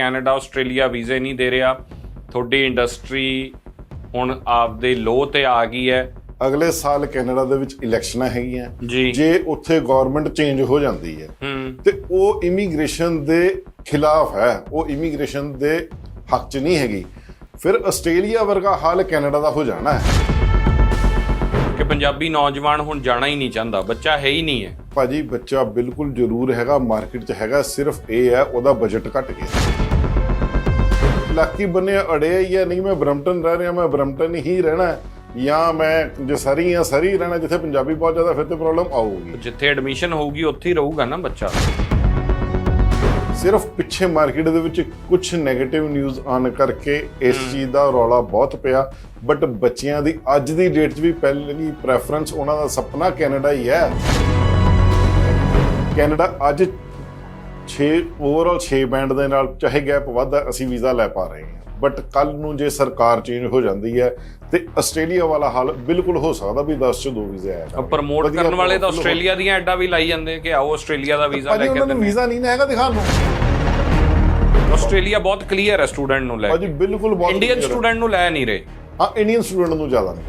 Canada Australia ਵੀਜ਼ੇ ਨਹੀਂ ਦੇ ਰਿਹਾ। ਤੁਹਾਡੀ ਇੰਡਸਟਰੀ ਹੁਣ ਆਪਦੇ ਲੋ ਤੇ ਆ ਗਈ ਹੈ। ਅਗਲੇ ਸਾਲ ਕੈਨੇਡਾ ਦੇ ਵਿੱਚ ਇਲੈਕਸ਼ਨਾਂ ਹੈਗੀਆਂ। ਜੀ। ਉੱਥੇ ਗਵਰਨਮੈਂਟ ਚੇਂਜ ਹੋ ਜਾਂਦੀ ਹੈ ਹੂੰ। ਤੇ ਉਹ ਇਮੀਗ੍ਰੇਸ਼ਨ ਦੇ ਖਿਲਾਫ ਹੈ। ਉਹ ਇਮੀਗ੍ਰੇਸ਼ਨ ਦੇ ਹੱਕ 'ਚ ਨਹੀਂ ਹੈਗੀ। ਫਿਰ ਆਸਟ੍ਰੇਲੀਆ ਵਰਗਾ ਹਾਲ ਕੈਨੇਡਾ ਦਾ ਹੋ ਜਾਣਾ ਹੈ। ਕਿ ਪੰਜਾਬੀ ਨੌਜਵਾਨ ਹੁਣ ਜਾਣਾ ਹੀ ਨਹੀਂ ਚਾਹੁੰਦਾ। ਬੱਚਾ ਹੈ ਹੀ ਨਹੀਂ ਹੈ। ਭਾਜੀ ਬੱਚਾ ਬਿਲਕੁਲ ਜ਼ਰੂਰ ਹੈਗਾ। ਮਾਰਕੀਟ 'ਚ ਹੈਗਾ। ਸਿਰਫ ਇਹ ਹੈ ਉਹਦਾ ਬਜਟ ਘਟ ਗਿਆ। ਲੱਕੀ ਬੰਨੇ ਅੜਿਆ ਹੀ ਹੈ ਨਹੀਂ ਮੈਂ ਬ੍ਰਮਟਨ ਰਹਿ ਰਿਹਾ ਮੈਂ ਬ੍ਰਮਟਨ ਹੀ ਰਹਿਣਾ ਜਾਂ ਮੈਂ ਜੇ ਸਰੀ ਆ ਸਰੀ ਰਹਿਣਾ ਜਿੱਥੇ ਪੰਜਾਬੀ ਬਹੁਤ ਜ਼ਿਆਦਾ ਫਿਰ ਤੇ ਪ੍ਰੋਬਲਮ ਆਊਗੀ। ਜਿੱਥੇ ਐਡਮਿਸ਼ਨ ਹੋਊਗੀ ਉੱਥੇ ਹੀ ਰਹੂਗਾ ਨਾ ਬੱਚਾ। ਸਿਰਫ ਪਿੱਛੇ ਮਾਰਕੀਟ ਦੇ ਵਿੱਚ ਕੁਝ 네ਗੇਟਿਵ ਨਿਊਜ਼ ਆਨ ਕਰਕੇ ਇਸ ਚੀਜ਼ ਦਾ ਰੌਲਾ ਬਹੁਤ ਪਿਆ। ਬਟ ਬੱਚਿਆਂ ਦੀ ਅੱਜ ਦੀ ਡੇਟ 'ਚ ਵੀ ਪਹਿਲੀ ਪ੍ਰੈਫਰੈਂਸ ਉਹਨਾਂ ਦਾ ਸੁਪਨਾ ਕੈਨੇਡਾ ਹੀ ਹੈ। ਕੈਨੇਡਾ ਅੱਜ 6 ਓਵਰਆਲ 6 ਬੈਂਡ ਦੇ ਨਾਲ ਚਾਹੇ ਗੈਪ ਵੱਧ ਹੈ, ਅਸੀਂ ਵੀਜ਼ਾ ਲੈ ਪਾ ਰਹੇ ਹਾਂ। ਬਟ ਕੱਲ ਨੂੰ ਜੇ ਸਰਕਾਰ ਚੇਂਜ ਹੋ ਜਾਂਦੀ ਹੈ ਤੇ ਆਸਟ੍ਰੇਲੀਆ ਵਾਲਾ ਹਾਲ ਬਿਲਕੁਲ ਹੋ ਸਕਦਾ ਵੀ 10 ਚ ਦੋ ਵੀਜ਼ੇ ਆਇਆ ਪ੍ਰਮੋਟ ਕਰਨ ਵਾਲੇ ਤਾਂ ਆਸਟ੍ਰੇਲੀਆ ਦੀਆਂ ਐਡਾਂ ਵੀ ਲਾਈ ਜਾਂਦੇ ਕਿ ਆਓ ਆਸਟ੍ਰੇਲੀਆ ਦਾ ਵੀਜ਼ਾ ਲੈ ਕੇ ਉਹਨਾਂ ਨੂੰ ਦਿੰਦੇ ਵੀਜ਼ਾ ਨਹੀਂ ਨਾ ਹੈਗਾ ਦਿਖਾਉਣ ਨੂੰ। ਆਸਟ੍ਰੇਲੀਆ ਬਹੁਤ ਕਲੀਅਰ ਹੈ ਸਟੂਡੈਂਟ ਨੂੰ ਲੈ ਭਾਜੀ ਬਿਲਕੁਲ ਬਹੁਤ ਇੰਡੀਅਨ। ਸਟੂਡੈਂਟ ਨੂੰ ਲੈ ਨਹੀਂ ਰਹੇ। ਹਾਂ ਇੰਡੀਅਨ ਸਟੂਡੈਂਟ ਨੂੰ ਜ਼ਿਆਦਾ ਨਹੀਂ।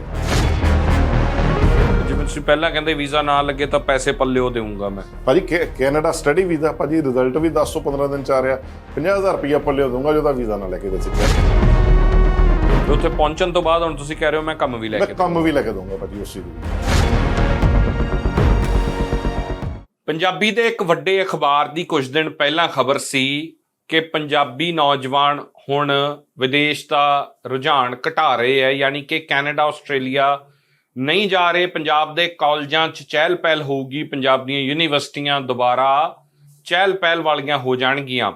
ਤੁਸੀਂ ਪਹਿਲਾਂ ਕਹਿੰਦੇ ਵੀਜ਼ਾ ਨਾ ਲੱਗੇ ਤਾਂ ਪੈਸੇ ਪੱਲਿਓ ਦੇਵਾਂਗਾ ਮੈਂ। ਭਾਜੀ ਕੈ- ਕੈਨੇਡਾ ਸਟੱਡੀ ਵੀਜ਼ਾ ਭਾਜੀ ਰਿਜ਼ਲਟ ਵੀ 10 ਤੋਂ 15 ਦਿਨ ਚ ਆ ਰਿਹਾ। 50000 ਰੁਪਇਆ ਪੱਲੇ ਦੂੰਗਾ ਵੀਜ਼ਾ ਨਾ ਲੈ ਕੇ ਦੇ ਤੇ ਉੱਥੇ ਪਹੁੰਚਣ ਤੋਂ ਬਾਅਦ ਹੁਣ ਤੁਸੀਂ ਕਹਿ ਰਹੇ ਹੋ ਮੈਂ ਕੰਮ ਵੀ ਲੈ ਮੈਂ ਕੇ ਕੰਮ ਵੀ ਲੈ ਕੇ ਦੂੰਗਾ ਭਾਜੀ ਉਸ ਚੀਜ਼ ਦੀ। ਪੰਜਾਬੀ ਦੇ ਇੱਕ ਵੱਡੇ ਅਖਬਾਰ ਦੀ ਕੁਝ ਦਿਨ ਪਹਿਲਾਂ ਖਬਰ ਸੀ ਕਿ ਪੰਜਾਬੀ ਨੌਜਵਾਨ ਹੁਣ ਵਿਦੇਸ਼ ਦਾ ਰੁਝਾਨ ਘਟਾ ਰਹੇ ਹੈ ਯਾਨੀ ਕਿ ਕੈਨੇਡਾ ਆਸਟ੍ਰੇਲੀਆ ਨਹੀਂ ਜਾ ਰਹੇ, ਪੰਜਾਬ ਦੇ ਕਾਲਜਾਂ 'ਚ ਚਹਿਲ ਪਹਿਲ ਹੋਊਗੀ, ਪੰਜਾਬ ਦੀਆਂ ਯੂਨੀਵਰਸਿਟੀਆਂ ਦੁਬਾਰਾ ਚਹਿਲ ਪਹਿਲ ਵਾਲੀਆਂ ਹੋ ਜਾਣਗੀਆਂ।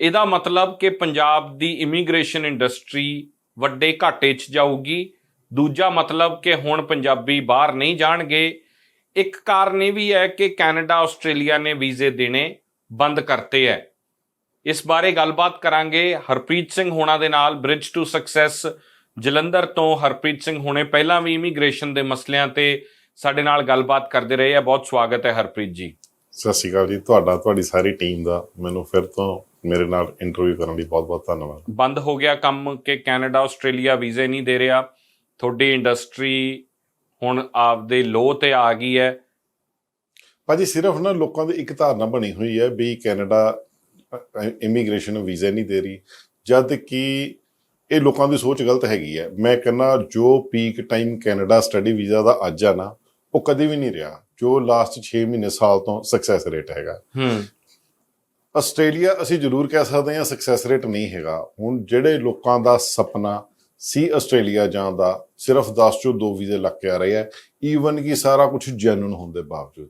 ਇਹਦਾ ਮਤਲਬ ਕਿ ਪੰਜਾਬ ਦੀ ਇਮੀਗ੍ਰੇਸ਼ਨ ਇੰਡਸਟਰੀ ਵੱਡੇ ਘਾਟੇ 'ਚ ਜਾਊਗੀ। ਦੂਜਾ ਮਤਲਬ ਕਿ ਹੁਣ ਪੰਜਾਬੀ ਬਾਹਰ ਨਹੀਂ ਜਾਣਗੇ। ਇੱਕ ਕਾਰਨ ਇਹ ਵੀ ਹੈ ਕਿ ਕੈਨੇਡਾ, ਆਸਟ੍ਰੇਲੀਆ ਨੇ ਵੀਜ਼ੇ ਦੇਣੇ ਬੰਦ ਕਰਤੇ ਹੈ ਇਸ ਬਾਰੇ ਗੱਲਬਾਤ ਕਰਾਂਗੇ ਹਰਪ੍ਰੀਤ ਸਿੰਘ ਹੋਣਾ ਦੇ ਨਾਲ ਬ੍ਰਿਜ ਟੂ ਸਕਸੈਸ ਜਲੰਧਰ ਤੋਂ ਹਰਪ੍ਰੀਤ ਸਿੰਘ ਹੋਣੇ ਪਹਿਲਾਂ ਵੀ ਇਮੀਗ੍ਰੇਸ਼ਨ ਦੇ ਮਸਲਿਆਂ ਤੇ ਸਾਡੇ ਨਾਲ ਗੱਲਬਾਤ ਕਰਦੇ ਰਹੇ ਆ। ਬਹੁਤ ਸਵਾਗਤ ਹੈ ਹਰਪ੍ਰੀਤ ਜੀ। ਸਤਿ ਸ਼੍ਰੀ ਅਕਾਲ ਜੀ। ਤੁਹਾਡਾ ਤੁਹਾਡੀ ਸਾਰੀ ਟੀਮ ਦਾ ਮੈਨੂੰ ਫਿਰ ਤੋਂ ਮੇਰੇ ਨਾਲ ਇੰਟਰਵਿਊ ਕਰਨ ਲਈ ਬਹੁਤ-ਬਹੁਤ ਧੰਨਵਾਦ। ਬੰਦ ਹੋ ਗਿਆ ਕੰਮ ਕਿ ਕੈਨੇਡਾ ਆਸਟ੍ਰੇਲੀਆ ਵੀਜ਼ੇ ਨਹੀਂ ਦੇ ਰਿਹਾ। ਤੁਹਾਡੀ ਇੰਡਸਟਰੀ ਹੁਣ ਆਪਦੇ ਲੋ ਤੇ ਆ ਗਈ ਹੈ। ਭਾਜੀ ਸਿਰਫ ਨਾ ਲੋਕਾਂ ਦੀ ਇੱਕ ਧਾਰਨਾ ਬਣੀ ਹੋਈ ਹੈ ਵੀ ਕੈਨੇਡਾ ਇਮੀਗ੍ਰੇਸ਼ਨ ਵੀਜ਼ਾ ਨਹੀਂ ਦੇ ਰਹੀ। ਜਦ ਕਿ ਇਹ ਲੋਕਾਂ ਦੀ ਸੋਚ ਗਲਤ ਹੈਗੀ ਹੈ। ਮੈਂ ਕਹਿੰਦਾ ਜੋ peak time Canada study visa ਦਾ ਅੱਜ ਆ ਨਾ ਉਹ ਕਦੇ ਵੀ ਨਹੀਂ ਰਿਹਾ ਜੋ ਲਾਸਟ 6 ਮਹੀਨੇ ਸਾਲ ਤੋਂ ਸਕਸੈਸ ਰੇਟ ਹੈਗਾ। ਹੂੰ। ਆਸਟ੍ਰੇਲੀਆ ਅਸੀਂ ਜ਼ਰੂਰ ਕਹਿ ਸਕਦੇ ਹਾਂ ਸਕਸੈਸ ਰੇਟ ਨਹੀਂ ਹੈਗਾ। ਹੁਣ ਜਿਹੜੇ ਲੋਕਾਂ ਦਾ ਸੁਪਨਾ ਸੀ ਆਸਟ੍ਰੇਲੀਆ ਜਾਣ ਦਾ ਸਿਰਫ 10 ਚੋਂ 2 ਵੀਜ਼ੇ ਲੱਗ ਕੇ ਆ ਰਹੇ ਆ ਈਵਨ ਕਿ ਸਾਰਾ ਕੁਝ ਜੈਨੂਨ ਹੋਣ ਦੇ ਬਾਵਜੂਦ।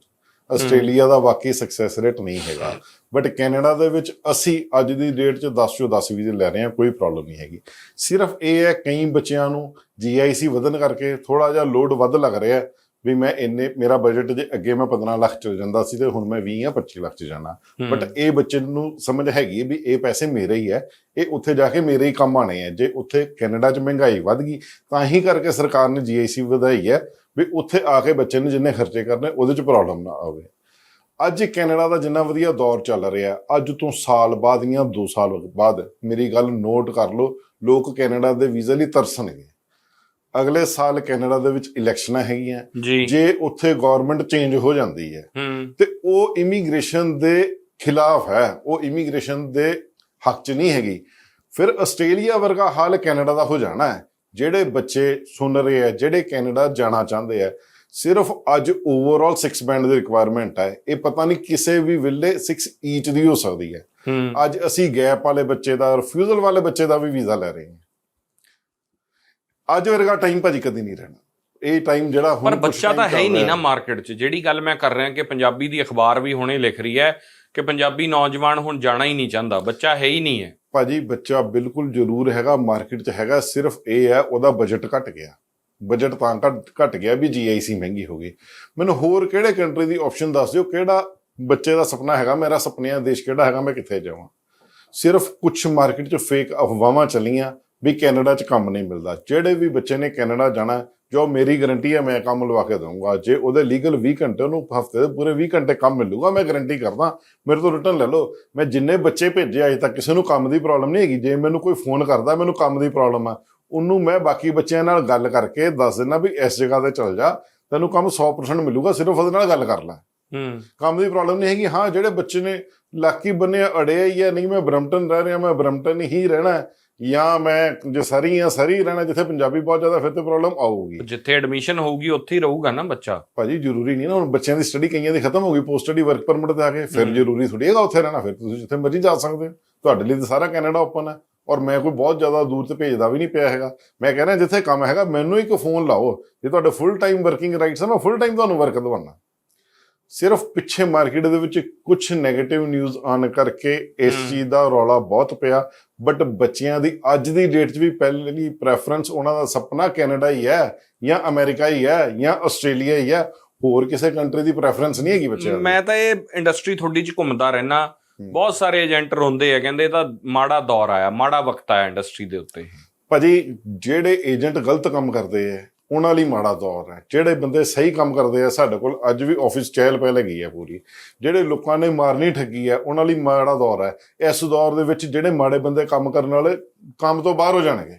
ਆਸਟ੍ਰੇਲੀਆ ਦਾ ਵਾਕਈ ਸਕਸੈਸ ਰੇਟ ਨਹੀਂ ਹੈਗਾ। ਬਟ ਕੈਨੇਡਾ ਦੇ ਵਿੱਚ ਅਸੀਂ ਅੱਜ ਦੀ ਡੇਟ 'ਚ 10 ਚੋਂ 10 ਵੀਜ਼ੇ ਲੈ ਰਹੇ ਹਾਂ, ਕੋਈ ਪ੍ਰੋਬਲਮ ਨਹੀਂ ਹੈਗੀ। ਸਿਰਫ ਇਹ ਹੈ, ਕਈ ਬੱਚਿਆਂ ਨੂੰ ਜੀਆਈਸੀ ਵਧਣ ਕਰਕੇ ਥੋੜਾ ਜਿਹਾ ਲੋਡ ਵੱਧ ਲੱਗ ਰਿਹਾ ਹੈ। ਵੀ ਮੈਂ ਇੰਨੇ ਮੇਰਾ ਬਜਟ ਜੇ ਅੱਗੇ ਮੈਂ 15 ਲੱਖ ਚ ਜਾਂਦਾ ਸੀ ਤੇ ਹੁਣ ਮੈਂ 20 ਜਾਂ 25 ਲੱਖ ਚ ਜਾਣਾ ਬਟ ਇਹ ਬੱਚੇ ਨੂੰ ਸਮਝ ਹੈਗੀ ਹੈ ਵੀ ਇਹ ਪੈਸੇ ਮੇਰੇ ਹੀ ਹੈ। ਇਹ ਉੱਥੇ ਜਾ ਕੇ ਮੇਰੇ ਹੀ ਕੰਮ ਆਣੇ ਹੈ। ਜੇ ਉੱਥੇ ਕੈਨੇਡਾ 'ਚ ਮਹਿੰਗਾਈ ਵੱਧ ਗਈ ਤਾਂ ਹੀ ਕਰਕੇ ਸਰਕਾਰ ਨੇ ਜੀਆਈਸੀ ਵਧਾਈ ਹੈ ਵੀ ਉੱਥੇ ਆ ਕੇ ਬੱਚੇ ਨੇ ਜਿੰਨੇ ਖਰਚੇ ਕਰਨੇ ਉਹਦੇ 'ਚ ਪ੍ਰੋਬਲਮ ਨਾ ਆਵੇ। ਅੱਜ ਕੈਨੇਡਾ ਦਾ ਜਿੰਨਾ ਵਧੀਆ ਦੌਰ ਚੱਲ ਰਿਹਾ ਅੱਜ ਤੋਂ ਸਾਲ ਬਾਅਦ ਜਾਂ 2 ਸਾਲ ਬਾਅਦ ਮੇਰੀ ਗੱਲ ਨੋਟ ਕਰ ਲਓ ਲੋਕ ਕੈਨੇਡਾ ਦੇ ਵੀਜ਼ੇ ਲਈ ਤਰਸਣਗੇ ਅਗਲੇ ਸਾਲ ਕੈਨੇਡਾ ਦੇ ਵਿੱਚ ਇਲੈਕਸ਼ਨਾਂ ਹੈਗੀਆਂ। ਜੀ। ਉੱਥੇ ਗਵਰਨਮੈਂਟ ਚੇਂਜ ਹੋ ਜਾਂਦੀ ਹੈ ਤੇ ਉਹ ਇਮੀਗ੍ਰੇਸ਼ਨ ਦੇ ਖਿਲਾਫ ਹੈ ਉਹ ਇਮੀਗ੍ਰੇਸ਼ਨ ਦੇ ਹੱਕ 'ਚ ਨਹੀਂ ਹੈਗੀ। ਫਿਰ ਆਸਟ੍ਰੇਲੀਆ ਵਰਗਾ ਹਾਲ ਕੈਨੇਡਾ ਦਾ ਹੋ ਜਾਣਾ ਹੈ। ਜਿਹੜੇ ਬੱਚੇ ਸੁਣ ਰਹੇ ਆ ਜਿਹੜੇ ਕੈਨੇਡਾ ਜਾਣਾ ਚਾਹੁੰਦੇ ਆ ਸਿਰਫ ਅੱਜ ਓਵਰਆਲ 6 ਬੈਂਡ ਦੀ ਰਿਕੁਆਇਰਮੈਂਟ ਹੈ। ਇਹ ਪਤਾ ਨਹੀਂ ਕਿਸੇ ਵੀ ਵੇਲੇ 6 ਈਚ ਦੀ ਹੋ ਸਕਦੀ ਹੂੰ। ਅੱਜ ਅਸੀਂ ਗੈਪ ਵਾਲੇ ਬੱਚੇ ਦਾ ਰਿਫਿਊਜ਼ਲ ਵਾਲੇ ਬੱਚੇ ਦਾ ਵੀ ਵੀਜ਼ਾ ਲੈ ਰਹੇ ਹਾਂ। ਅੱਜ ਵਰਗਾ ਟਾਈਮ ਭਾਜੀ ਕਦੀ ਨਹੀਂ ਰਹਿਣਾ। ਇਹ ਟਾਈਮ ਜਿਹੜਾ ਹੁਣ ਪਰ ਬੱਚਾ ਤਾਂ ਹੈ ਹੀ ਨਹੀਂ ਨਾ ਮਾਰਕੀਟ 'ਚ। ਜਿਹੜੀ ਗੱਲ ਮੈਂ ਕਰ ਰਿਹਾ ਕਿ ਪੰਜਾਬੀ ਦੀ ਅਖਬਾਰ ਵੀ ਹੁਣੇ ਲਿਖ ਰਹੀ ਹੈ ਕਿ ਪੰਜਾਬੀ ਨੌਜਵਾਨ ਹੁਣ ਜਾਣਾ ਹੀ ਨਹੀਂ ਚਾਹੁੰਦਾ। ਬੱਚਾ ਹੈ ਹੀ ਨਹੀਂ ਹੈ। ਭਾਜੀ ਬੱਚਾ ਬਿਲਕੁਲ ਜ਼ਰੂਰ ਹੈਗਾ ਮਾਰਕੀਟ 'ਚ ਹੈਗਾ ਸਿਰਫ ਇਹ ਹੈ ਉਹਦਾ ਬਜਟ ਘਟ ਗਿਆ। ਬਜਟ ਤਾਂ ਘਟ ਘਟ ਗਿਆ ਵੀ ਜੀਆਈਸੀ ਮਹਿੰਗੀ ਹੋ ਗਈ। ਮੈਨੂੰ ਹੋਰ ਕਿਹੜੇ ਕੰਟਰੀ ਦੀ ਆਪਸ਼ਨ ਦੱਸ ਦਿਓ ਕਿਹੜਾ ਬੱਚੇ ਦਾ ਸੁਪਨਾ ਹੈਗਾ ਮੇਰਾ ਸੁਪਨਿਆਂ ਦੇਸ਼ ਕਿਹੜਾ ਹੈਗਾ ਮੈਂ ਕਿੱਥੇ ਜਾਵਾਂ? ਸਿਰਫ ਕੁਝ ਮਾਰਕੀਟ 'ਚ ਫੇਕ ਅਫਵਾਹਾਂ ਚੱਲੀਆਂ ਵੀ ਕੈਨੇਡਾ 'ਚ ਕੰਮ ਨਹੀਂ ਮਿਲਦਾ। ਜਿਹੜੇ ਵੀ ਬੱਚੇ ਨੇ ਕੈਨੇਡਾ ਜਾਣਾ ਜੋ ਮੇਰੀ ਗਾਰੰਟੀ ਹੈ ਮੈਂ ਕੰਮ ਲਵਾ ਕੇ ਦਊਂਗਾ। ਜੇ ਉਹਦੇ ਲੀਗਲ 20 ਘੰਟੇ ਉਹਨੂੰ ਹਫ਼ਤੇ ਦੇ ਪੂਰੇ 20 ਘੰਟੇ ਕੰਮ ਮਿਲੂਗਾ ਮੈਂ ਗਾਰੰਟੀ ਕਰਦਾ। ਮੇਰੇ ਤੋਂ ਰਿਟਰਨ ਲੈ ਲਓ। ਮੈਂ ਜਿੰਨੇ ਬੱਚੇ ਭੇਜੇ ਅਜੇ ਤੱਕ ਕਿਸੇ ਨੂੰ ਕੰਮ ਦੀ ਪ੍ਰੋਬਲਮ ਨਹੀਂ ਹੈਗੀ। ਜੇ ਮੈਨੂੰ ਕੋਈ ਫੋਨ ਕਰਦਾ ਮੈਨੂੰ ਕੰਮ ਦੀ ਪ੍ਰੋਬਲਮ ਆ। ਉਹਨੂੰ ਮੈਂ ਬਾਕੀ ਬੱਚਿਆਂ ਨਾਲ ਗੱਲ ਕਰਕੇ ਦੱਸ ਦਿੰਦਾ ਵੀ ਇਸ ਜਗ੍ਹਾ ਤੇ ਚਲ ਜਾ। ਤੈਨੂੰ ਕੰਮ 100% ਮਿਲੂਗਾ ਸਿਰਫ ਉਹਦੇ ਨਾਲ ਗੱਲ ਕਰ ਲੈ। ਹੂੰ। ਕੰਮ ਦੀ ਪ੍ਰੋਬਲਮ ਨਹੀਂ ਹੈਗੀ। ਹਾਂ ਜਿਹੜੇ ਬੱਚੇ ਨੇ ਲਾਕੀ ਬੰਨੇ ਅੜੇ ਹੀ ਆ। ਨਹੀਂ ਮੈਂ ਬਰਮਟਨ ਰਹਿ ਰਿਹਾ ਮੈਂ ਬਰਮਟਨ ਹੀ ਰਹਿਣਾ। ਹੈ, ਜਾਂ ਮੈਂ ਜੇ ਸਰੀ ਆ ਸਰੀ ਰਹਿਣਾ ਜਿੱਥੇ ਪੰਜਾਬੀ ਬਹੁਤ ਜ਼ਿਆਦਾ ਫਿਰ ਤੇ ਪ੍ਰੋਬਲਮ ਆਊਗੀ। ਜਿੱਥੇ ਐਡਮਿਸ਼ਨ ਹੋਊਗੀ ਉੱਥੇ ਹੀ ਰਹੂਗਾ ਨਾ ਬੱਚਾ? ਭਾਜੀ ਜ਼ਰੂਰੀ ਨਹੀਂ ਨਾ ਹੁਣ ਬੱਚਿਆਂ ਦੀ ਸਟੱਡੀ ਕਈਆਂ ਦੀ ਖਤਮ ਹੋ ਗਈ ਪੋਸਟ ਸਟੱਡੀ ਵਰਕ ਪਰਮਿਟ ਤੇ ਆ ਗਏ ਫਿਰ। ਜ਼ਰੂਰੀ ਥੋੜੀ ਹੈਗਾ ਉੱਥੇ ਰਹਿਣਾ ਫਿਰ ਤੁਸੀਂ ਜਿੱਥੇ ਮਰਜ਼ੀ ਜਾ ਸਕਦੇ ਹੋ। ਤੁਹਾਡੇ ਲਈ ਤਾਂ ਸਾਰਾ ਕੈਨੇਡਾ ਓਪਨ ਹੈ ਔਰ ਮੈਂ ਕੋਈ ਬਹੁਤ ਜ਼ਿਆਦਾ ਦੂਰ ਤੇ ਭੇਜਦਾ ਵੀ ਨਹੀਂ ਪਿਆ ਹੈਗਾ। ਮੈਂ ਕਹਿ ਰਿਹਾ ਜਿੱਥੇ ਕੰਮ ਹੈਗਾ ਮੈਨੂੰ ਇੱਕ ਫੋਨ ਲਾਓ। ਜੇ ਤੁਹਾਡੇ ਫੁੱਲ ਟਾਈਮ ਵਰਕਿੰਗ ਰਾਈਟਸ ਹੈ ਮੈਂ ਫੁੱਲ ਟਾਈਮ ਤੁਹਾਨੂੰ ਵਰਕ ਦਵਾਨਾ ਸਿਰਫ ਪਿੱਛੇ ਮਾਰਕੀਟ ਦੇ ਵਿੱਚ ਕੁਝ 네ਗੇਟਿਵ ਨਿਊਜ਼ ਆਨ ਕਰਕੇ ਇਸ। ਚੀਜ਼ ਦਾ ਰੌਲਾ ਬਹੁਤ ਪਿਆ। ਬਟ ਬੱਚਿਆਂ ਦੀ ਅੱਜ ਦੀ ਡੇਟ 'ਚ ਵੀ ਪਹਿਲੀ ਪ੍ਰੈਫਰੈਂਸ ਉਹਨਾਂ ਦਾ ਸੁਪਨਾ ਕੈਨੇਡਾ ਹੀ ਹੈ ਜਾਂ ਅਮਰੀਕਾ ਹੀ ਹੈ ਜਾਂ ਆਸਟ੍ਰੇਲੀਆ ਹੀ ਹੈ। ਹੋਰ ਕਿਸੇ ਕੰਟਰੀ ਦੀ ਪ੍ਰੈਫਰੈਂਸ ਨਹੀਂ ਹੈਗੀ ਬੱਚਿਆਂ ਦੀ। ਮੈਂ ਤਾਂ ਇਹ ਇੰਡਸਟਰੀ ਥੋੜੀ ਚ ਘੁੰਮਦਾ ਰਹਿਣਾ। ਬਹੁਤ ਸਾਰੇ ਏਜੰਟ ਰੋਂਦੇ ਆ ਕਹਿੰਦੇ ਇਹ ਤਾਂ ਮਾੜਾ ਦੌਰ ਆਇਆ ਮਾੜਾ ਵਕਤ ਆਇਆ ਇੰਡਸਟਰੀ ਦੇ ਉੱਤੇ। ਭਾਜੀ ਜਿਹੜੇ ਏਜੰਟ ਗਲਤ ਕੰਮ ਕਰਦੇ ਆ ਉਹਨਾਂ ਲਈ ਮਾੜਾ ਦੌਰ ਹੈ। ਜਿਹੜੇ ਬੰਦੇ ਸਹੀ ਕੰਮ ਕਰਦੇ ਆ, ਸਾਡੇ ਕੋਲ ਅੱਜ ਵੀ ਆਫਿਸ ਚਹਿਲ ਪਹਿਲ ਹੈਗੀ ਹੈ ਪੂਰੀ। ਜਿਹੜੇ ਲੋਕਾਂ ਨੇ ਮਾਰਨੀ ਠੱਗੀ ਹੈ ਉਹਨਾਂ ਲਈ ਮਾੜਾ ਦੌਰ ਹੈ। ਇਸ ਦੌਰ ਦੇ ਵਿੱਚ ਜਿਹੜੇ ਮਾੜੇ ਬੰਦੇ ਕੰਮ ਕਰਨ ਵਾਲੇ, ਕੰਮ ਤੋਂ ਬਾਹਰ ਹੋ ਜਾਣਗੇ।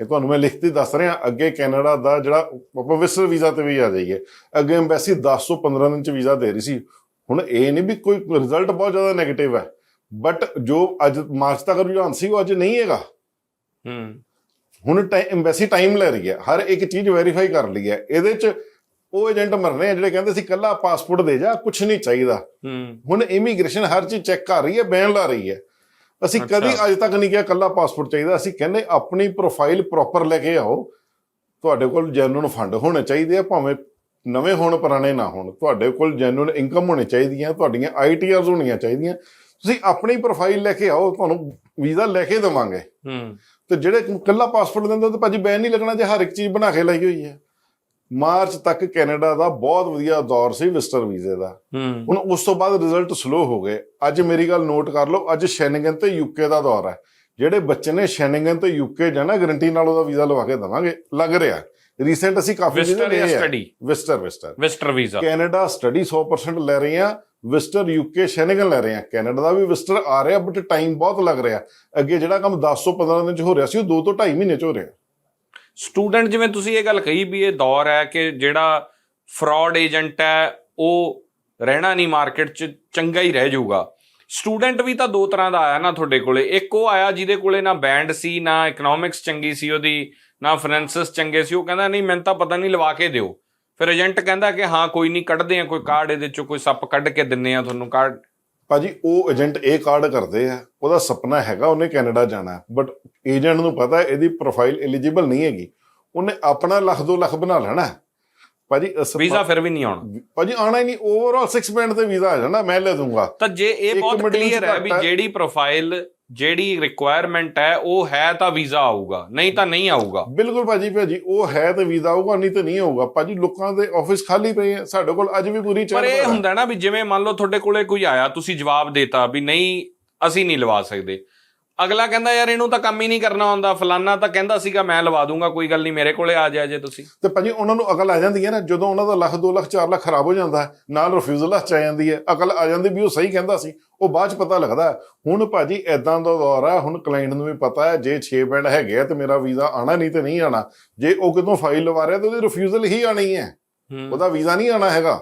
ਇਹ ਤੁਹਾਨੂੰ ਮੈਂ ਲਿਖਤੀ ਦੱਸ ਰਿਹਾ, ਅੱਗੇ ਕੈਨੇਡਾ ਦਾ ਜਿਹੜਾ ਆਪਾਂ ਵਿਸਟਰ ਵੀਜ਼ਾ ਤੇ ਵੀ ਆ ਜਾਈਏ। ਅੱਗੇ ਐਮਬੈਸੀ 10 ਤੋਂ 15 ਦਿਨ ਚ ਵੀਜ਼ਾ ਦੇ ਰਹੀ ਸੀ। ਹੁਣ ਇਹ ਨਹੀਂ ਵੀ ਕੋਈ ਰਿਜ਼ਲਟ ਬਹੁਤ ਜ਼ਿਆਦਾ ਨੈਗੇਟਿਵ ਹੈ। ਬਟ ਜੋ ਅੱਜ ਮਾਰਚ ਤੱਕ ਰੁਝਾਨ ਸੀ, ਉਹ ਅੱਜ ਨਹੀਂ ਹੈਗਾ। ਹੂੰ। ਹੁਣ ਐਮਬੈਸੀ ਟਾਈਮ ਲੈ ਰਹੀ ਹੈ ਹਰ ਇੱਕ ਚੀਜ਼ ਵੈਰੀਫਾਈ ਕਰ ਲਈ ਹੈ। ਇਹਦੇ ਚ ਉਹ ਏਜੰਟ ਮਰਨੇ ਆ ਜਿਹੜੇ ਕਹਿੰਦੇ ਸੀ ਕੱਲਾ ਪਾਸਪੋਰਟ ਦੇ ਜਾ ਕੁਝ ਨਹੀਂ ਚਾਹੀਦਾ। ਹੂੰ। ਹੁਣ ਇਮੀਗ੍ਰੇਸ਼ਨ ਹਰ ਚੀਜ਼ ਚੈੱਕ ਕਰ ਰਹੀ ਹੈ ਬੈਨ ਲਾ ਰਹੀ ਹੈ। ਅਸੀਂ। ਕਦੀ ਅੱਜ ਤੱਕ ਨਹੀਂ ਕਿਹਾ ਕੱਲਾ ਪਾਸਪੋਰਟ ਚਾਹੀਦਾ। ਅਸੀਂ ਕਹਿੰਦੇ ਆਪਣੀ ਪ੍ਰੋਫਾਈਲ ਪ੍ਰੋਪਰ ਲੈ ਕੇ ਆਓ। ਤੁਹਾਡੇ ਕੋਲ ਜੈਨੂਨ ਫੰਡ ਹੋਣੇ ਚਾਹੀਦੇ ਆ ਭਾਵੇਂ ਨਵੇਂ ਹੋਣ ਪੁਰਾਣੇ ਨਾ ਹੋਣ। ਤੁਹਾਡੇ ਕੋਲ ਜੈਨੂਨ ਇਨਕਮ ਹੋਣੀ ਚਾਹੀਦੀਆਂ ਤੁਹਾਡੀਆਂ ਆਈਟੀਆਰਸ ਹੋਣੀਆਂ ਚਾਹੀਦੀਆਂ। ਤੁਸੀਂ ਆਪਣੀ ਪ੍ਰੋਫਾਈਲ ਲੈ ਕੇ ਆਓ ਤੁਹਾਨੂੰ ਵੀਜ਼ਾ ਲੈ ਕੇ ਦੇਵਾਂਗੇ। ਹੂੰ। ਤੇ ਜਿਹੜੇ ਕੱਲਾ ਪਾਸਪੋਰਟ ਦਿੰਦੇ ਤਾਂ ਭਾਜੀ ਬੈਨ ਨਹੀਂ ਲੱਗਣਾ ਜੇ ਹਰ ਇੱਕ ਚੀਜ਼ ਬਣਾ ਕੇ ਲਾਈ ਹੋਈ ਹੈ। ਮਾਰਚ ਤੱਕ ਕੈਨੇਡਾ ਦਾ ਬਹੁਤ ਵਧੀਆ ਦੌਰ ਸੀ ਵਿਜ਼ਟਰ ਵੀਜ਼ੇ ਦਾ। ਹੁਣ ਉਸ ਤੋਂ ਬਾਅਦ ਰਿਜ਼ਲਟ ਸਲੋ ਹੋ ਗਏ। ਅੱਜ ਮੇਰੀ ਗੱਲ ਨੋਟ ਕਰ ਲਓ ਅੱਜ ਸ਼ੈਨਗਨ ਤੇ ਯੂਕੇ ਦਾ ਦੌਰ ਹੈ। ਜਿਹੜੇ ਬੱਚੇ ਨੇ ਸ਼ੈਨਗਨ ਤੇ ਯੂਕੇ ਜਾਣਾ ਗਾਰੰਟੀ ਨਾਲ ਉਹਦਾ ਵੀਜ਼ਾ ਲਵਾ ਕੇ ਦੇਵਾਂਗੇ। ਲੱਗ ਰਿਹਾ। ਰੀਸੈਂਟ ਅਸੀਂ ਕਾਫੀ ਵੀਜ਼ੇ ਵਿਜ਼ਟਰ ਜਾਂ ਲਏ ਆ। Study visitor visitor visitor visa Canada study 100% ਲੈ ਰਹੇ ਆ। ਵਿਜ਼ਟਰ ਯੂਕੇ ਸ਼ੈਨਗਨ ਲੈ ਰਹੇ ਆ। ਕੈਨੇਡਾ ਦਾ ਵੀ ਵਿਜ਼ਟਰ ਆ ਰਿਹਾ ਬਟ ਟਾਈਮ ਬਹੁਤ ਲੱਗ ਰਿਹਾ। ਅੱਗੇ ਜਿਹੜਾ ਕੰਮ 10 ਤੋਂ 15 ਦਿਨ ਚ ਹੋ ਰਿਹਾ ਸੀ ਉਹ 2 ਤੋਂ 2.5 ਮਹੀਨੇ ਚ ਹੋ ਰਿਹਾ। ਸਟੂਡੈਂਟ ਜਿਵੇਂ ਤੁਸੀਂ ਇਹ ਗੱਲ ਕਹੀ ਵੀ ਇਹ ਦੌਰ ਹੈ ਕਿ ਜਿਹੜਾ ਫਰਾਡ ਏਜੰਟ ਹੈ ਉਹ ਰਹਿਣਾ ਨਹੀਂ ਮਾਰਕੀਟ 'ਚ ਚੰਗਾ ਹੀ ਰਹਿ ਜਾਊਗਾ। ਸਟੂਡੈਂਟ ਵੀ ਤਾਂ ਦੋ ਤਰ੍ਹਾਂ ਦਾ ਆਇਆ ਨਾ ਤੁਹਾਡੇ ਕੋਲੇ। ਇੱਕ ਉਹ ਆਇਆ ਜਿਹਦੇ ਕੋਲੇ ਨਾ ਬੈਂਡ ਸੀ, ਨਾ ਇਕਨੋਮਿਕਸ ਚੰਗੀ ਸੀ ਉਹਦੀ, ਨਾ ਫਾਈਨੈਂਸਸ ਚੰਗੇ ਸੀ। ਉਹ ਕਹਿੰਦਾ, ਨਹੀਂ, ਮੈਨੂੰ ਤਾਂ ਪਤਾ ਨਹੀਂ, ਲਵਾ ਕੇ ਦਿਓ। ਫਿਰ ਏਜੰਟ ਕਹਿੰਦਾ ਕਿ, ਹਾਂ, ਕੋਈ ਨਹੀਂ, ਕੱਢਦੇ ਆ ਕੋਈ ਕਾਰਡ ਇਹਦੇ ਚੋਂ, ਕੋਈ ਸੱਪ ਕੱਢ ਕੇ ਦਿੰਨੇ ਆ ਤੁਹਾਨੂੰ ਕਾਰਡ ਭਾਜੀ, ਉਹ ਏਜੰਟ ਇਹ ਕਾਰਡ ਕਰਦੇ ਆ। ਉਹਦਾ ਸੁਪਨਾ ਹੈਗਾ, ਉਹਨੇ ਕੈਨੇਡਾ ਜਾਣਾ ਬਟ ਏਜੰਟ ਨੂੰ ਪਤਾ, ਇਹਦੀ ਪ੍ਰੋਫਾਈਲ ਐਲੀਜੀਬਲ ਨਹੀਂ ਹੈਗੀ। ਉਹਨੇ ਆਪਣਾ ਲੱਖ 2 ਲੱਖ ਬਣਾ ਲੈਣਾ ਭਾਜੀ ਵੀਜ਼ਾ ਫਿਰ ਵੀ ਨਹੀਂ ਆਉਣਾ। ਭਾਜੀ ਆਣਾ ਹੀ ਨਹੀਂ। ਓਵਰਆਲ 6 ਮਿੰਟ ਤੇ ਵੀਜ਼ਾ ਆ ਜਾਣਾ ਮੈਂ ਲੈ ਦੂੰਗਾ ਤਾਂ ਜੇ ਇਹ ਬਹੁਤ ਕਲੀਅਰ ਹੈ ਵੀ। ਜਿਹੜੀ ਪ੍ਰੋਫਾਈਲ ਜਿਹੜੀ ਰਿਕੁਆਇਰਮੈਂਟ ਹੈ ਉਹ ਹੈ ਤਾਂ ਵੀਜ਼ਾ ਆਊਗਾ ਨਹੀਂ ਤਾਂ ਨਹੀਂ ਆਊਗਾ। ਬਿਲਕੁਲ ਭਾਜੀ ਭਾਜੀ ਉਹ ਹੈ ਤੇ ਵੀਜ਼ਾ ਆਊਗਾ ਨਹੀਂ ਤੇ ਨਹੀਂ ਆਊਗਾ। ਭਾਜੀ ਲੋਕਾਂ ਦੇ ਆਫਿਸ ਖਾਲੀ ਪਏ ਆ ਸਾਡੇ ਕੋਲ ਅੱਜ ਵੀ ਪੂਰੀ ਪਰ ਚੱਲ ਇਹ ਹੁੰਦਾ ਨਾ ਵੀ ਜਿਵੇਂ ਮੰਨ ਲਓ ਤੁਹਾਡੇ ਕੋਲੇ ਕੋਈ ਆਇਆ ਤੁਸੀਂ ਜਵਾਬ ਦੇਤਾ ਵੀ ਨਹੀਂ ਅਸੀਂ ਨਹੀਂ ਲਵਾ ਸਕਦੇ। ਅਗਲਾ ਕਹਿੰਦਾ ਯਾਰ ਇਹਨੂੰ ਤਾਂ ਕੰਮ ਹੀ ਨਹੀਂ ਕਰਨਾ ਆਉਂਦਾ ਫਲਾਨਾ ਤਾਂ ਕਹਿੰਦਾ ਸੀਗਾ ਮੈਂ ਲਵਾ ਦੂੰਗਾ ਕੋਈ ਗੱਲ ਨਹੀਂ ਮੇਰੇ ਕੋਲੇ ਆ ਜਾ ਜੇ ਤੁਸੀਂ ਤੇ ਭਾਜੀ ਉਹਨਾਂ ਨੂੰ ਅਕਲ ਆ ਜਾਂਦੀ ਹੈ ਨਾ ਜਦੋਂ ਉਹਨਾਂ ਦਾ ਲੱਖ 2 ਲੱਖ 4 ਲੱਖ ਖਰਾਬ ਹੋ ਜਾਂਦਾ ਨਾਲ ਰਿਫਿਊਜ਼ਲ ਆ ਜਾਂਦੀ ਹੈ ਅਕਲ ਆ ਜਾਂਦੀ ਵੀ ਉਹ ਸਹੀ ਕਹਿੰਦਾ ਸੀ ਉਹ ਬਾਅਦ ਚ ਪਤਾ ਲੱਗਦਾ। ਹੁਣ ਭਾਜੀ ਐਦਾਂ ਦਾ ਦੌਰ ਹੈ ਹੁਣ ਕਲਾਇੰਟ ਨੂੰ ਵੀ ਪਤਾ ਹੈ ਜੇ 6 ਬੈਂਡ ਹੈਗੇ ਆ ਤੇ ਮੇਰਾ ਵੀਜ਼ਾ ਆਣਾ ਨਹੀਂ ਤੇ ਨਹੀਂ ਆਣਾ ਜੇ ਉਹ ਕਿਤੋਂ ਫਾਈਲ ਲਵਾ ਰਿਹਾ ਤੇ ਉਹਦੀ ਰਿਫਿਊਜ਼ਲ ਹੀ ਆਣੀ ਹੈ ਹੂੰ। ਉਹਦਾ ਵੀਜ਼ਾ ਨਹੀਂ ਆਣਾ ਹੈਗਾ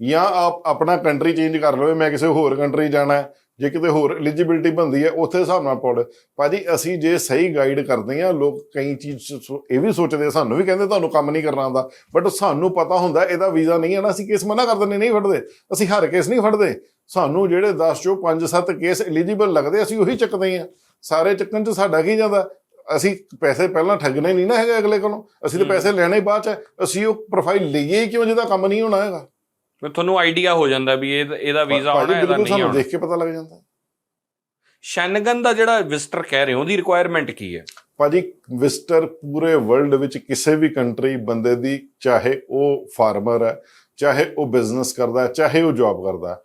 ਜਾਂ ਆਪ ਆਪਣਾ ਕੰਟਰੀ ਚੇਂਜ ਕਰ ਲਵੇ ਮੈਂ ਕਿਸੇ ਹੋਰ ਕੰਟਰੀ ਜਾਣਾ ਹੈ, ਜੇ ਕਿਤੇ ਹੋਰ ਐਲੀਜੀਬਿਲਟੀ ਬਣਦੀ ਹੈ ਉੱਥੇ ਹਿਸਾਬ ਨਾਲ ਪੜ ਭਾਜੀ ਅਸੀਂ ਜੇ ਸਹੀ ਗਾਈਡ ਕਰਦੇ ਆ ਲੋਕ ਕਈ ਚੀਜ਼ ਇਹ ਵੀ ਸੋਚਦੇ ਸਾਨੂੰ ਵੀ ਕਹਿੰਦੇ ਤੁਹਾਨੂੰ ਕੰਮ ਨਹੀਂ ਕਰਨਾ ਆਉਂਦਾ। ਬਟ ਸਾਨੂੰ ਪਤਾ ਹੁੰਦਾ ਇਹਦਾ ਵੀਜ਼ਾ ਨਹੀਂ ਆਣਾ ਅਸੀਂ ਕੇਸ ਮਨਾ ਕਰ ਦਿੰਦੇ ਨਹੀਂ ਫੜਦੇ। ਅਸੀਂ ਹਰ ਕੇਸ ਨਹੀਂ ਫੜਦੇ। ਸਾਨੂੰ ਜਿਹੜੇ 10 ਚੋਂ 5-7 ਕੇਸ ਐਲੀਜੀਬਲ ਲੱਗਦੇ ਅਸੀਂ ਉਹੀ ਚੱਕਦੇ ਆ ਸਾਰੇ ਚੱਕਣ ਚ ਸਾਡਾ ਕੀ ਜਾਂਦਾ? ਅਸੀਂ ਪੈਸੇ ਪਹਿਲਾਂ ਠੱਗਣੇ ਨਹੀਂ ਨਾ ਹੈਗੇ ਅਗਲੇ ਕੋਲੋਂ। ਅਸੀਂ ਤਾਂ। ਪੈਸੇ ਲੈਣੇ ਬਾਅਦ ਚ। ਅਸੀਂ ਉਹ ਪ੍ਰੋਫਾਈਲ ਲਈਏ ਕਿਉਂ ਜਿਹਦਾ ਕੰਮ ਨਹੀਂ ਹੋਣਾ ਹੈਗਾ? ਫਿਰ ਤੁਹਾਨੂੰ ਆਈਡੀਆ ਹੋ ਜਾਂਦਾ ਵੀ ਇਹ ਇਹਦਾ ਵੀਜ਼ਾ ਆਉਣਾ ਇਹਦਾ ਬਿਲਕੁਲ ਨਹੀਂ ਆਉਣਾ। ਦੇਖ ਕੇ ਪਤਾ ਲੱਗ ਜਾਂਦਾ। ਸ਼ੈਨਗਨ ਦਾ ਜਿਹੜਾ ਵਿਜ਼ਟਰ ਕਹਿ ਰਹੇ ਹੋ ਉਹਦੀ ਰਿਕੁਆਇਰਮੈਂਟ ਕੀ ਹੈ? ਭਾਜੀ ਵਿਜ਼ਟਰ ਪੂਰੇ ਵਰਲਡ ਵਿੱਚ ਕਿਸੇ ਵੀ ਕੰਟਰੀ ਬੰਦੇ ਦੀ ਚਾਹੇ ਉਹ ਫਾਰਮਰ ਹੈ ਚਾਹੇ ਉਹ ਬਿਜ਼ਨਸ ਕਰਦਾ ਹੈ ਚਾਹੇ ਉਹ ਜੌਬ ਕਰਦਾ ਹੈ,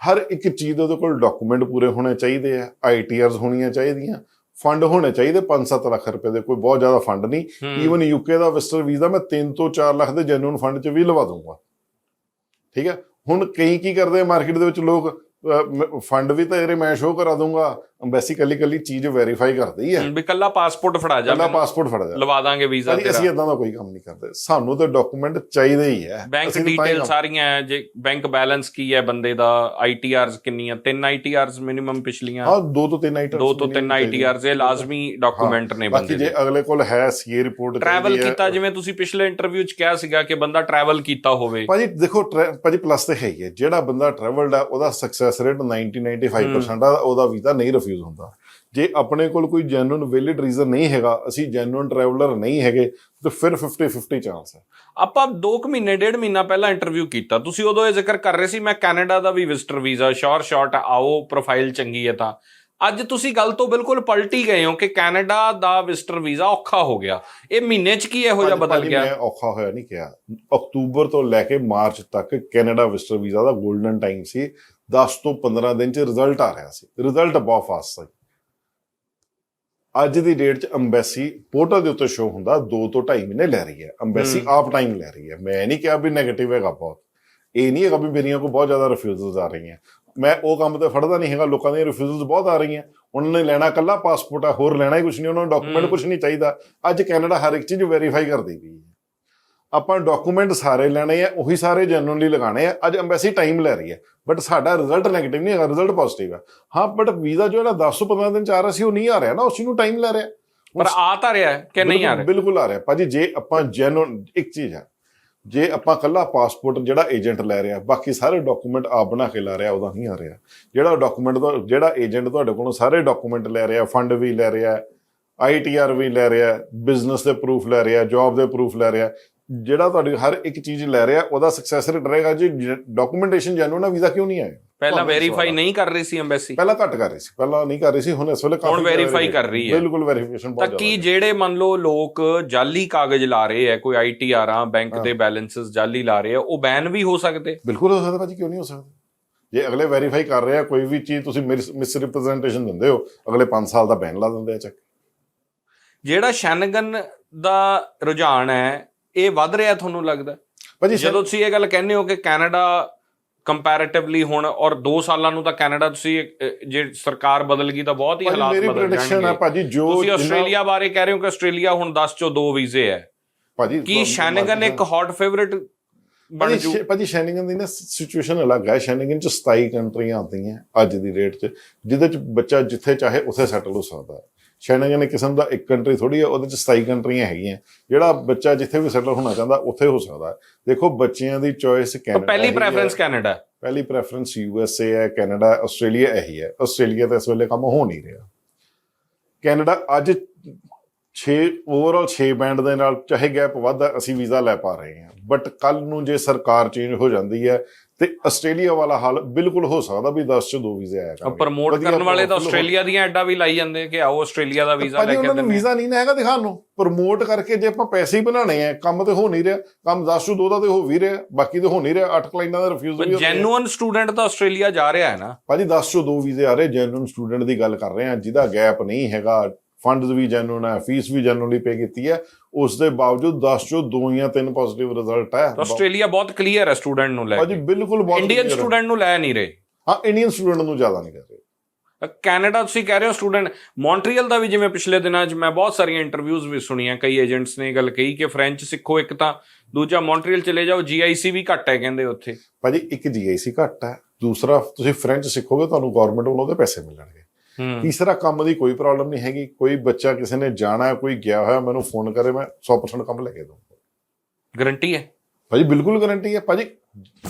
ਹਰ ਇੱਕ ਚੀਜ਼ ਦੇ ਉਹਦੇ ਕੋਲ ਡਾਕੂਮੈਂਟ ਪੂਰੇ ਹੋਣੇ ਚਾਹੀਦੇ ਆ ਆਈਟੀਆਰਸ ਹੋਣੀਆਂ ਚਾਹੀਦੀਆਂ ਫੰਡ ਹੋਣੇ ਚਾਹੀਦੇ 5-7 ਲੱਖ ਰੁਪਏ ਦੇ ਕੋਈ ਬਹੁਤ ਜ਼ਿਆਦਾ ਫੰਡ ਨਹੀਂ। ਹੂੰ। ਈਵਨ ਯੂਕੇ ਦਾ ਵਿਜ਼ਟਰ ਵੀਜ਼ਾ ਮੈਂ 3 ਤੋਂ 4 ਲੱਖ ਦੇ ਜੈਨੂਨ ਫੰਡ 'ਚ ਵੀ ਲਵਾ ਦੂੰਗਾ ਠੀਕ ਹੈ? ਹੁਣ ਕਈ ਕੀ ਕਰਦੇ ਆ ਮਾਰਕੀਟ ਦੇ ਵਿੱਚ ਲੋਕ? ਫੰਡ ਵੀ ਤਾਂ ਇਹਰੇ ਮੈਂ ਸ਼ੋਅ ਕਰਾ ਦੂੰਗਾ ਅੰਬੈਸੀ ਕੱਲੀ ਕੱਲੀ ਚੀਜ਼ ਵੈਰੀਫਾਈ ਕਰਦੀ ਹੈ। ਵੀ ਕੱਲਾ ਪਾਸਪੋਰਟ ਫੜਾ ਜਾ ਮੈਨੂੰ, ਪਾਸਪੋਰਟ ਫੜ ਜਾ। ਲਵਾ ਦਾਂਗੇ ਵੀਜ਼ਾ ਭਾਜੀ ਅਸੀਂ ਤੇਰਾ। ਇਦਾਂ ਦਾ ਕੋਈ ਕੰਮ ਨਹੀਂ ਕਰਦੇ। ਸਾਨੂੰ ਤਾਂ ਡਾਕੂਮੈਂਟ ਚਾਹੀਦੇ ਹੀ ਹੈ। ਬੈਂਕ ਡਿਟੇਲ ਸਾਰੀਆਂ ਹੈ, ਜੇ ਬੈਂਕ ਬੈਲੈਂਸ ਕੀ ਹੈ ਬੰਦੇ ਦਾ? ਆਈਟੀਆਰਸ ਕਿੰਨੀਆਂ? ਤਿੰਨ ਆਈਟੀਆਰਸ ਮਿਨੀਮਮ ਪਿਛਲੀਆਂ। ਹਾਂ ਦੋ ਤੋਂ ਤਿੰਨ ਆਈਟਮ ਦੋ ਤੋਂ ਤਿੰਨ ਆਈਟੀਆਰਸ ਇਹ ਲਾਜ਼ਮੀ ਡਾਕੂਮੈਂਟ ਨੇ ਬੰਦੇ ਜੇ ਦੇ। ਅਗਲੇ ਕੋਲ ਹੈ ਸੀਏ ਰਿਪੋਰਟ ਟਰੈਵਲ ਕੀਤਾ ਜਿਵੇਂ ਤੁਸੀਂ ਪਿਛਲੇ ਇੰਟਰਵਿਊ 'ਚ ਕਿਹਾ ਸੀਗਾ ਕਿ ਬੰਦਾ ਟਰੈਵਲ ਕੀਤਾ ਹੋਵੇ। ਭਾਜੀ ਦੇਖੋ ਭਾਜੀ ਪਲੱਸ ਤੇ ਹੈ ਹੀ ਹੈ। ਜਿਹੜਾ ਬੰਦਾ ਟਰੈਵਲਡ ਆ ਉਹਦਾ ਸਕਸੈਸ ਰੇਟ 90 95% ਆ ਉਹਦਾ ਵੀਜ਼ਾ ਨਹੀਂ ਰਿਫਿਊਜ਼ ਹੁੰਦਾ। ਜੇ ਆਪਣੇ ਕੋਲ ਕੋਈ ਜੈਨੂਇਨ ਵੈਲਿਡ ਰੀਜ਼ਨ ਨਹੀਂ ਹੈਗਾ ਅਸੀਂ ਜੈਨੂਇਨ ਟਰੈਵਲਰ ਨਹੀਂ ਹੈਗੇ ਤਾਂ ਫਿਰ 50 50 ਚਾਂਸ ਹੈ। ਆਪਾਂ 2 ਕੁ ਮਹੀਨੇ ਡੇਢ ਮਹੀਨਾ ਪਹਿਲਾਂ ਇੰਟਰਵਿਊ ਕੀਤਾ। ਤੁਸੀਂ ਉਦੋਂ ਇਹ ਜ਼ਿਕਰ ਕਰ ਰਹੇ ਸੀ ਮੈਂ ਕੈਨੇਡਾ ਦਾ ਵੀ ਵਿਜ਼ਟਰ ਵੀਜ਼ਾ ਸ਼ੋਰ ਸ਼ਾਰਟ ਆਓ ਪ੍ਰੋਫਾਈਲ ਚੰਗੀ ਹੈ ਤਾਂ। ਅੱਜ ਤੁਸੀਂ ਗੱਲ ਤੋਂ ਬਿਲਕੁਲ ਪਲਟੀ ਗਏ ਹੋ ਕਿ ਕੈਨੇਡਾ ਦਾ ਵਿਜ਼ਟਰ ਵੀਜ਼ਾ ਔਖਾ ਹੋ ਗਿਆ। ਇਹ ਮਹੀਨੇ 'ਚ ਕੀ ਇਹੋ ਜਿਹਾ ਬਦਲ ਗਿਆ? ਮੈਂ ਔਖਾ ਹੋਇਆ ਨਹੀਂ ਕਿਹਾ। ਅਕਤੂਬਰ ਤੋਂ ਲੈ ਕੇ ਮਾਰਚ ਤੱਕ ਕੈਨੇਡਾ ਵਿਜ਼ਟਰ ਵੀਜ਼ਾ ਦਾ 골ਡਨ ਟਾਈਮ ਸੀ। 10 ਤੋਂ 15 ਦਿਨ ਚ ਰਿਜ਼ਲਟ ਆ ਰਿਹਾ ਸੀ। ਰਿਜ਼ਲਟ ਬਹੁਤ ਫਾਸਟ ਸੀ। ਅੱਜ ਦੀ ਡੇਟ ਚ ਅੰਬੈਸੀ ਪੋਰਟਲ ਦੇ ਉੱਤੇ ਸ਼ੋ ਹੁੰਦਾ 2 ਤੋਂ 2.5 ਮਹੀਨੇ ਲੈ ਰਹੀ ਹੈ। ਅੰਬੈਸੀ। ਆਪ ਟਾਈਮ ਲੈ ਰਹੀ ਹੈ। ਮੈਂ ਨਹੀਂ ਕਿਹਾ ਵੀ 네ਗੇਟਿਵ ਹੈਗਾ ਬਹੁਤ। ਇਹ ਨਹੀਂ ਹੈਗਾ ਵੀ ਮੇਰੀਆਂ ਕੋ ਬਹੁਤ ਜ਼ਿਆਦਾ ਰਿਫਿਊਜ਼ਲਸ ਆ ਰਹੀਆਂ। ਮੈਂ ਉਹ ਕੰਮ ਤੇ ਫੜਦਾ ਨਹੀਂ ਹੈਗਾ ਲੋਕਾਂ ਦੀਆਂ ਰਿਫਿਊਜ਼ਲਸ ਬਹੁਤ ਆ ਰਹੀਆਂ। ਉਹਨਾਂ ਨੇ ਲੈਣਾ ਕੱਲਾ ਪਾਸਪੋਰਟ ਆ ਹੋਰ ਲੈਣਾ ਹੀ ਕੁਝ ਨਹੀਂ ਉਹਨਾਂ ਨੂੰ ਡਾਕੂਮੈਂਟ। ਕੁਝ ਨਹੀਂ ਚਾਹੀਦਾ। ਅੱਜ ਕੈਨੇਡਾ ਹਰ ਇੱਕ ਚੀਜ਼ ਵੈਰੀਫਾਈ ਕਰਦੀ ਹੈ। ਆਪਾਂ ਡਾਕੂਮੈਂਟ ਸਾਰੇ ਲੈਣੇ ਆ ਉਹੀ ਸਾਰੇ ਜੈਨੂਇਨਲੀ ਲਗਾਣੇ ਆ। ਅੱਜ ਐਮਬੈਸੀ ਟਾਈਮ ਲੈ ਰਹੀ ਹੈ ਬਟ ਸਾਡਾ ਰਿਜ਼ਲਟ 네ਗੇਟਿਵ ਨਹੀਂ ਹੈਗਾ ਰਿਜ਼ਲਟ ਪੋਜ਼ਿਟਿਵ ਹੈ ਹਾਂ ਬਟ ਵੀਜ਼ਾ ਜੋ ਇਹਦਾ 10 ਤੋਂ 15 ਦਿਨ ਚ ਆ ਰਿਹਾ ਸੀ ਉਹ ਨਹੀਂ ਆ ਰਿਹਾ ਨਾ ਉਸ ਨੂੰ ਟਾਈਮ ਲੈ ਰਿਹਾ। ਪਰ ਆ ਤਾਂ ਰਿਹਾ ਹੈ ਕਿ ਨਹੀਂ ਆ ਰਿਹਾ? ਬਿਲਕੁਲ ਆ ਰਿਹਾ। ਭਾਜੀ ਜੇ ਆਪਾਂ ਜੈਨੂਇਨ ਇੱਕ ਚੀਜ਼ ਹੈ ਜੇ ਆਪਾਂ ਕੱਲਾ ਪਾਸਪੋਰਟ ਜਿਹੜਾ ਏਜੰਟ ਲੈ ਰਿਹਾ ਬਾਕੀ ਸਾਰੇ ਡਾਕੂਮੈਂਟ ਆਪ ਬਣਾ ਕੇ ਲਾ ਰਿਹਾ ਉਹਦਾ ਨਹੀਂ ਆ ਰਿਹਾ। ਜਿਹੜਾ ਡਾਕੂਮੈਂਟ ਜਿਹੜਾ ਏਜੰਟ ਤੁਹਾਡੇ ਕੋਲੋਂ ਸਾਰੇ ਡਾਕੂਮੈਂਟ ਲੈ ਰਿਹਾ ਫੰਡ ਵੀ ਲੈ ਰਿਹਾ ਆਈਟੀਆਰ ਵੀ ਲੈ ਰਿਹਾ ਬਿਜ਼ਨਸ ਦੇ ਪ੍ਰੂਫ ਲੈ ਰਿਹਾ ਜੌਬ ਦੇ ਪ੍ਰੂਫ ਲੈ ਰਿਹਾ ਜਿਹੜਾ ਤੁਹਾਡੀ ਹਰ ਇੱਕ ਚੀਜ਼ ਲੈ ਰਿਹਾ ਉਹਦਾ ਸਕਸੈਸ ਰੇਟ ਰਹੇਗਾ। ਜੀ ਡਾਕੂਮੈਂਟੇਸ਼ਨ ਜੈਨੂਇਨ ਆ ਵੀਜ਼ਾ ਕਿਉਂ ਨਹੀਂ ਆਇਆ? ਪਹਿਲਾਂ ਵੈਰੀਫਾਈ। ਨਹੀਂ ਕਰ ਰਹੀ ਸੀ ਐਮਬੈਸੀ ਪਹਿਲਾਂ ਘੱਟ ਕਰ ਰਹੀ ਸੀ। ਪਹਿਲਾਂ ਨਹੀਂ ਕਰ ਰਹੀ ਸੀ ਹੁਣ ਇਸ ਵੇਲੇ ਕਾਫੀ verify ਕਰ ਰਹੀ ਹੈ। ਬਿਲਕੁਲ ਵੈਰੀਫਿਕੇਸ਼ਨ ਤਾਂ ਬਹੁਤ ਕੀ ਜ਼ਿਆਦਾ ਜਿਹੜੇ ਮੰਨ ਲਓ ਲੋਕ ਜਾਲੀ ਕਾਗਜ਼ ਲਾ ਰਹੇ ਆ ਕੋਈ ਆਈਟੀਆਰਾਂ ਬੈਂਕ। ਦੇ ਬੈਲੈਂਸਸ ਜਾਲੀ ਲਾ ਰਹੇ ਆ ਉਹ ਬੈਨ ਵੀ ਹੋ ਸਕਦੇ? ਬਿਲਕੁਲ ਹੋ ਸਕਦਾ ਭਾਜੀ ਕਿਉਂ ਨਹੀਂ ਹੋ ਸਕਦਾ? ਜੇ ਅਗਲੇ ਵੈਰੀਫਾਈ ਕਰ ਰਹੇ ਆ ਕੋਈ ਵੀ ਚੀਜ਼ ਤੁਸੀਂ ਮਿਸ ਰਿਪਰੈਜ਼ੈਂਟੇਸ਼ਨ ਦਿੰਦੇ ਹੋ ਅਗਲੇ 5 ਸਾਲ ਦਾ ਬੈਨ ਲਾ ਦਿੰਦੇ ਆ ਚੱਕ ਜਿਹੜਾ ਸ਼ੈਨਗਨ ਦਾ ਰੁਝਾਨ ਹੈ ਇਹ ਵੱਧ ਰਿਹਾ ਤੁਹਾਨੂੰ ਲੱਗਦਾ? ਭਾਜੀ ਜਦੋਂ ਤੁਸੀਂ ਇਹ ਗੱਲ ਕਹਿੰਦੇ ਹੋ ਕਿ ਕੈਨੇਡਾ ਕੰਪੈਰੀਟਿਵਲੀ ਹੁਣ ਔਰ 2 ਸਾਲਾਂ ਨੂੰ ਤਾਂ ਕੈਨੇਡਾ ਤੁਸੀਂ ਜੇ ਸਰਕਾਰ ਬਦਲ ਗਈ ਤਾਂ ਬਹੁਤ ਹੀ ਹਾਲਾਤ ਮੇਰੀ ਬਦਲ ਪ੍ਰੈਡਿਕਸ਼ਨ ਹੈ ਜਾਣਗੇ। ਭਾਜੀ ਜੋ ਤੁਸੀਂ ਆਸਟ੍ਰੇਲੀਆ ਬਾਰੇ ਕਹਿ ਰਹੇ ਹੋ ਕਿ ਆਸਟ੍ਰੇਲੀਆ ਹੁਣ 10 ਚੋਂ 2 ਵੀਜ਼ੇ ਹੈ। ਭਾਜੀ ਕੀ ਸ਼ੈਨਗਨ ਇੱਕ ਹੌਟ ਫੇਵਰਿਟ ਬਣ ਜੂ? ਭਾਜੀ ਸ਼ੈਨਿੰਗਨ ਦੀ ਨਾ ਸਿਚੁਏਸ਼ਨ ਅਲੱਗ ਹੈ। ਸ਼ੈਨਿੰਗਨ ਚ 27 ਕੰਟਰੀਆਂ ਆਉਂਦੀਆਂ ਅੱਜ ਦੀ ਡੇਟ 'ਚ ਜਿਹਦੇ 'ਚ ਬੱਚਾ ਜਿੱਥੇ ਚਾਹੇ ਉੱਥੇ ਸੈਟਲ ਹੋ ਸਕਦਾ। ਹੈ ਸ਼ੈਨਿੰਗਨ ਇੱਕ ਕਿਸਮ ਦਾ ਇੱਕ ਕੰਟਰੀ ਥੋੜੀ ਹੈ ਉਹਦੇ 'ਚ 27 ਕੰਟਰੀਆਂ ਹੈਗੀਆਂ ਜਿਹੜਾ ਬੱਚਾ ਜਿੱਥੇ ਵੀ ਸੈਟਲ ਹੋਣਾ ਚਾਹੁੰਦਾ ਉੱਥੇ ਹੋ ਸਕਦਾ ਦੇਖੋ ਬੱਚਿਆਂ ਦੀ ਚੋਇਸ ਕੈਨੇਡਾ ਪਹਿਲੀ। Preference Canada. ਪਹਿਲੀ ਪ੍ਰੈਫਰੈਂਸ ਯੂਐਸਏ ਹੈ ਕੈਨੇਡਾ ਆਸਟ੍ਰੇਲੀਆ ਇਹੀ ਹੈ ਆਸਟ੍ਰੇਲੀਆ ਤਾਂ ਇਸ ਵੇਲੇ ਕੰਮ ਹੋ ਨਹੀਂ ਰਿਹਾ ਕੈਨੇਡਾ ਅੱਜ 6 ਓਵਰਆਲ 6 ਬੈਂਡ ਦੇ ਨਾਲ ਚਾਹੇ ਗੈਪ ਵੱਧ ਹੈ, ਅਸੀਂ ਵੀਜ਼ਾ ਲੈ ਪਾ ਰਹੇ ਹਾਂ। ਬਟ ਕੱਲ ਨੂੰ ਜੇ ਸਰਕਾਰ ਚੇਂਜ ਹੋ ਜਾਂਦੀ ਹੈ ਤੇ ਆਸਟ੍ਰੇਲੀਆ ਵਾਲਾ ਹਾਲ ਬਿਲਕੁਲ ਹੋ ਸਕਦਾ ਵੀ 10 ਚ ਦੋ ਵੀਜ਼ੇ ਆਇਆ ਕਰਨਗੇ ਪ੍ਰਮੋਟ ਕਰਨ ਵਾਲੇ ਤਾਂ ਆਸਟ੍ਰੇਲੀਆ ਦੀਆਂ ਐਡਾਂ ਵੀ ਲਾਈ ਜਾਂਦੇ ਕਿ ਆਓ ਆਸਟ੍ਰੇਲੀਆ ਦਾ ਵੀਜ਼ਾ ਲੈ ਕੇ ਉਹਨਾਂ ਨੂੰ ਦਿੰਦੇ ਵੀਜ਼ਾ ਨਹੀਂ ਨਾ ਹੈਗਾ ਦਿਖਾਉਣ ਨੂੰ। ਪ੍ਰਮੋਟ ਕਰਕੇ ਜੇ ਆਪਾਂ ਪੈਸੇ ਹੀ ਬਣਾਣੇ ਆ ਕੰਮ ਤੇ ਹੋ ਨਹੀਂ ਰਿਹਾ ਕੰਮ 10 ਤੋਂ 2 ਦਾ ਤੇ ਹੋ ਵੀ ਰਿਹਾ ਬਾਕੀ ਤੇ ਹੋ ਨਹੀਂ ਰਿਹਾ 8 ਕਲਾਇੰਟਾਂ ਦਾ ਰਿਫਿਊਜ਼ ਵੀ ਹੋ ਰਿਹਾ ਜੈਨੂਅਨ ਸਟੂਡੈਂਟ ਤਾਂ ਆਸਟ੍ਰੇਲੀਆ ਜਾ ਰਿਹਾ ਹੈ ਨਾ। ਭਾਜੀ 10 ਚੋਂ ਦੋ ਵੀਜ਼ੇ ਆ ਰਹੇ ਜੈਨੂਇਨ ਸਟੂਡੈਂਟ ਦੀ ਗੱਲ ਕਰ ਰਹੇ ਆ ਜਿਹਦਾ ਗੈਪ ਨਹੀਂ ਹੈਗਾ ਫੰਡਸ ਵੀ ਜੈਨੂਇਨ ਹੈ ਫੀਸ ਵੀ ਜੈਨੂਇਨਲੀ ਪੇ ਕੀਤੀ ਹੈ। ਉਸ ਦੇ ਬਾਵਜੂਦ 10 ਚੋਂ ਦੋ ਜਾਂ ਤਿੰਨ ਪੋਜ਼ਿਟਿਵ ਰਿਜ਼ਲਟ ਹੈ। ਆਸਟ੍ਰੇਲੀਆ ਬਹੁਤ ਕਲੀਅਰ ਹੈ ਸਟੂਡੈਂਟ ਨੂੰ ਲੈ ਕੇ। ਬਿਲਕੁਲ ਬਹੁਤ ਇੰਡੀਅਨ। ਸਟੂਡੈਂਟ ਨੂੰ ਲੈ ਨਹੀਂ ਰਹੇ। ਹਾਂ ਇੰਡੀਅਨ ਸਟੂਡੈਂਟ ਨੂੰ ਜ਼ਿਆਦਾ ਨਹੀਂ ਕਰ ਰਹੇ। ਕੈਨੇਡਾ ਤੁਸੀਂ ਕਹਿ ਰਹੇ ਹੋ ਸਟੂਡੈਂਟ ਮੌਂਟਰੀਅਲ ਦਾ ਵੀ ਜਿਵੇਂ ਪਿਛਲੇ ਦਿਨਾਂ 'ਚ ਮੈਂ ਬਹੁਤ ਸਾਰੀਆਂ ਇੰਟਰਵਿਊਜ਼ ਵੀ ਸੁਣੀਆਂ ਕਈ ਏਜੰਟਸ ਨੇ ਗੱਲ ਕਹੀ ਕਿ ਫ੍ਰੈਂਚ ਸਿੱਖੋ ਇੱਕ ਤਾਂ ਦੂਜਾ ਮੌਂਟਰੀਅਲ ਚਲੇ ਜਾਓ ਜੀਆਈਸੀ ਵੀ ਘੱਟ ਹੈ ਕਹਿੰਦੇ ਉੱਥੇ। ਭਾਜੀ ਇੱਕ ਜੀਆਈਸੀ ਘੱਟ ਹੈ ਦੂਸਰਾ ਤੁਸੀਂ ਫ੍ਰੈਂਚ ਸਿੱਖੋਗੇ ਤੁਹਾਨੂੰ ਗਵਰਨਮੈਂਟ ਵੱਲੋਂ ਉਹਦੇ ਪੈਸੇ ਮਿਲਣਗੇ। ਤੀਸਰਾ ਕੰਮ ਦੀ ਕੋਈ ਪ੍ਰੋਬਲਮ ਨਹੀਂ ਹੈਗੀ। ਕੋਈ ਬੱਚਾ ਕਿਸੇ ਨੇ ਜਾਣਾ ਕੋਈ ਗਿਆ ਹੋਇਆ ਮੈਨੂੰ ਫੋਨ ਕਰੇ ਮੈਂ 100% ਕੰਮ ਲੈ ਕੇ ਦਊਂਗਾ। ਗਰੰਟੀ ਹੈ? ਭਾਜੀ ਬਿਲਕੁਲ ਗਾਰੰਟੀ ਹੈ। ਭਾਜੀ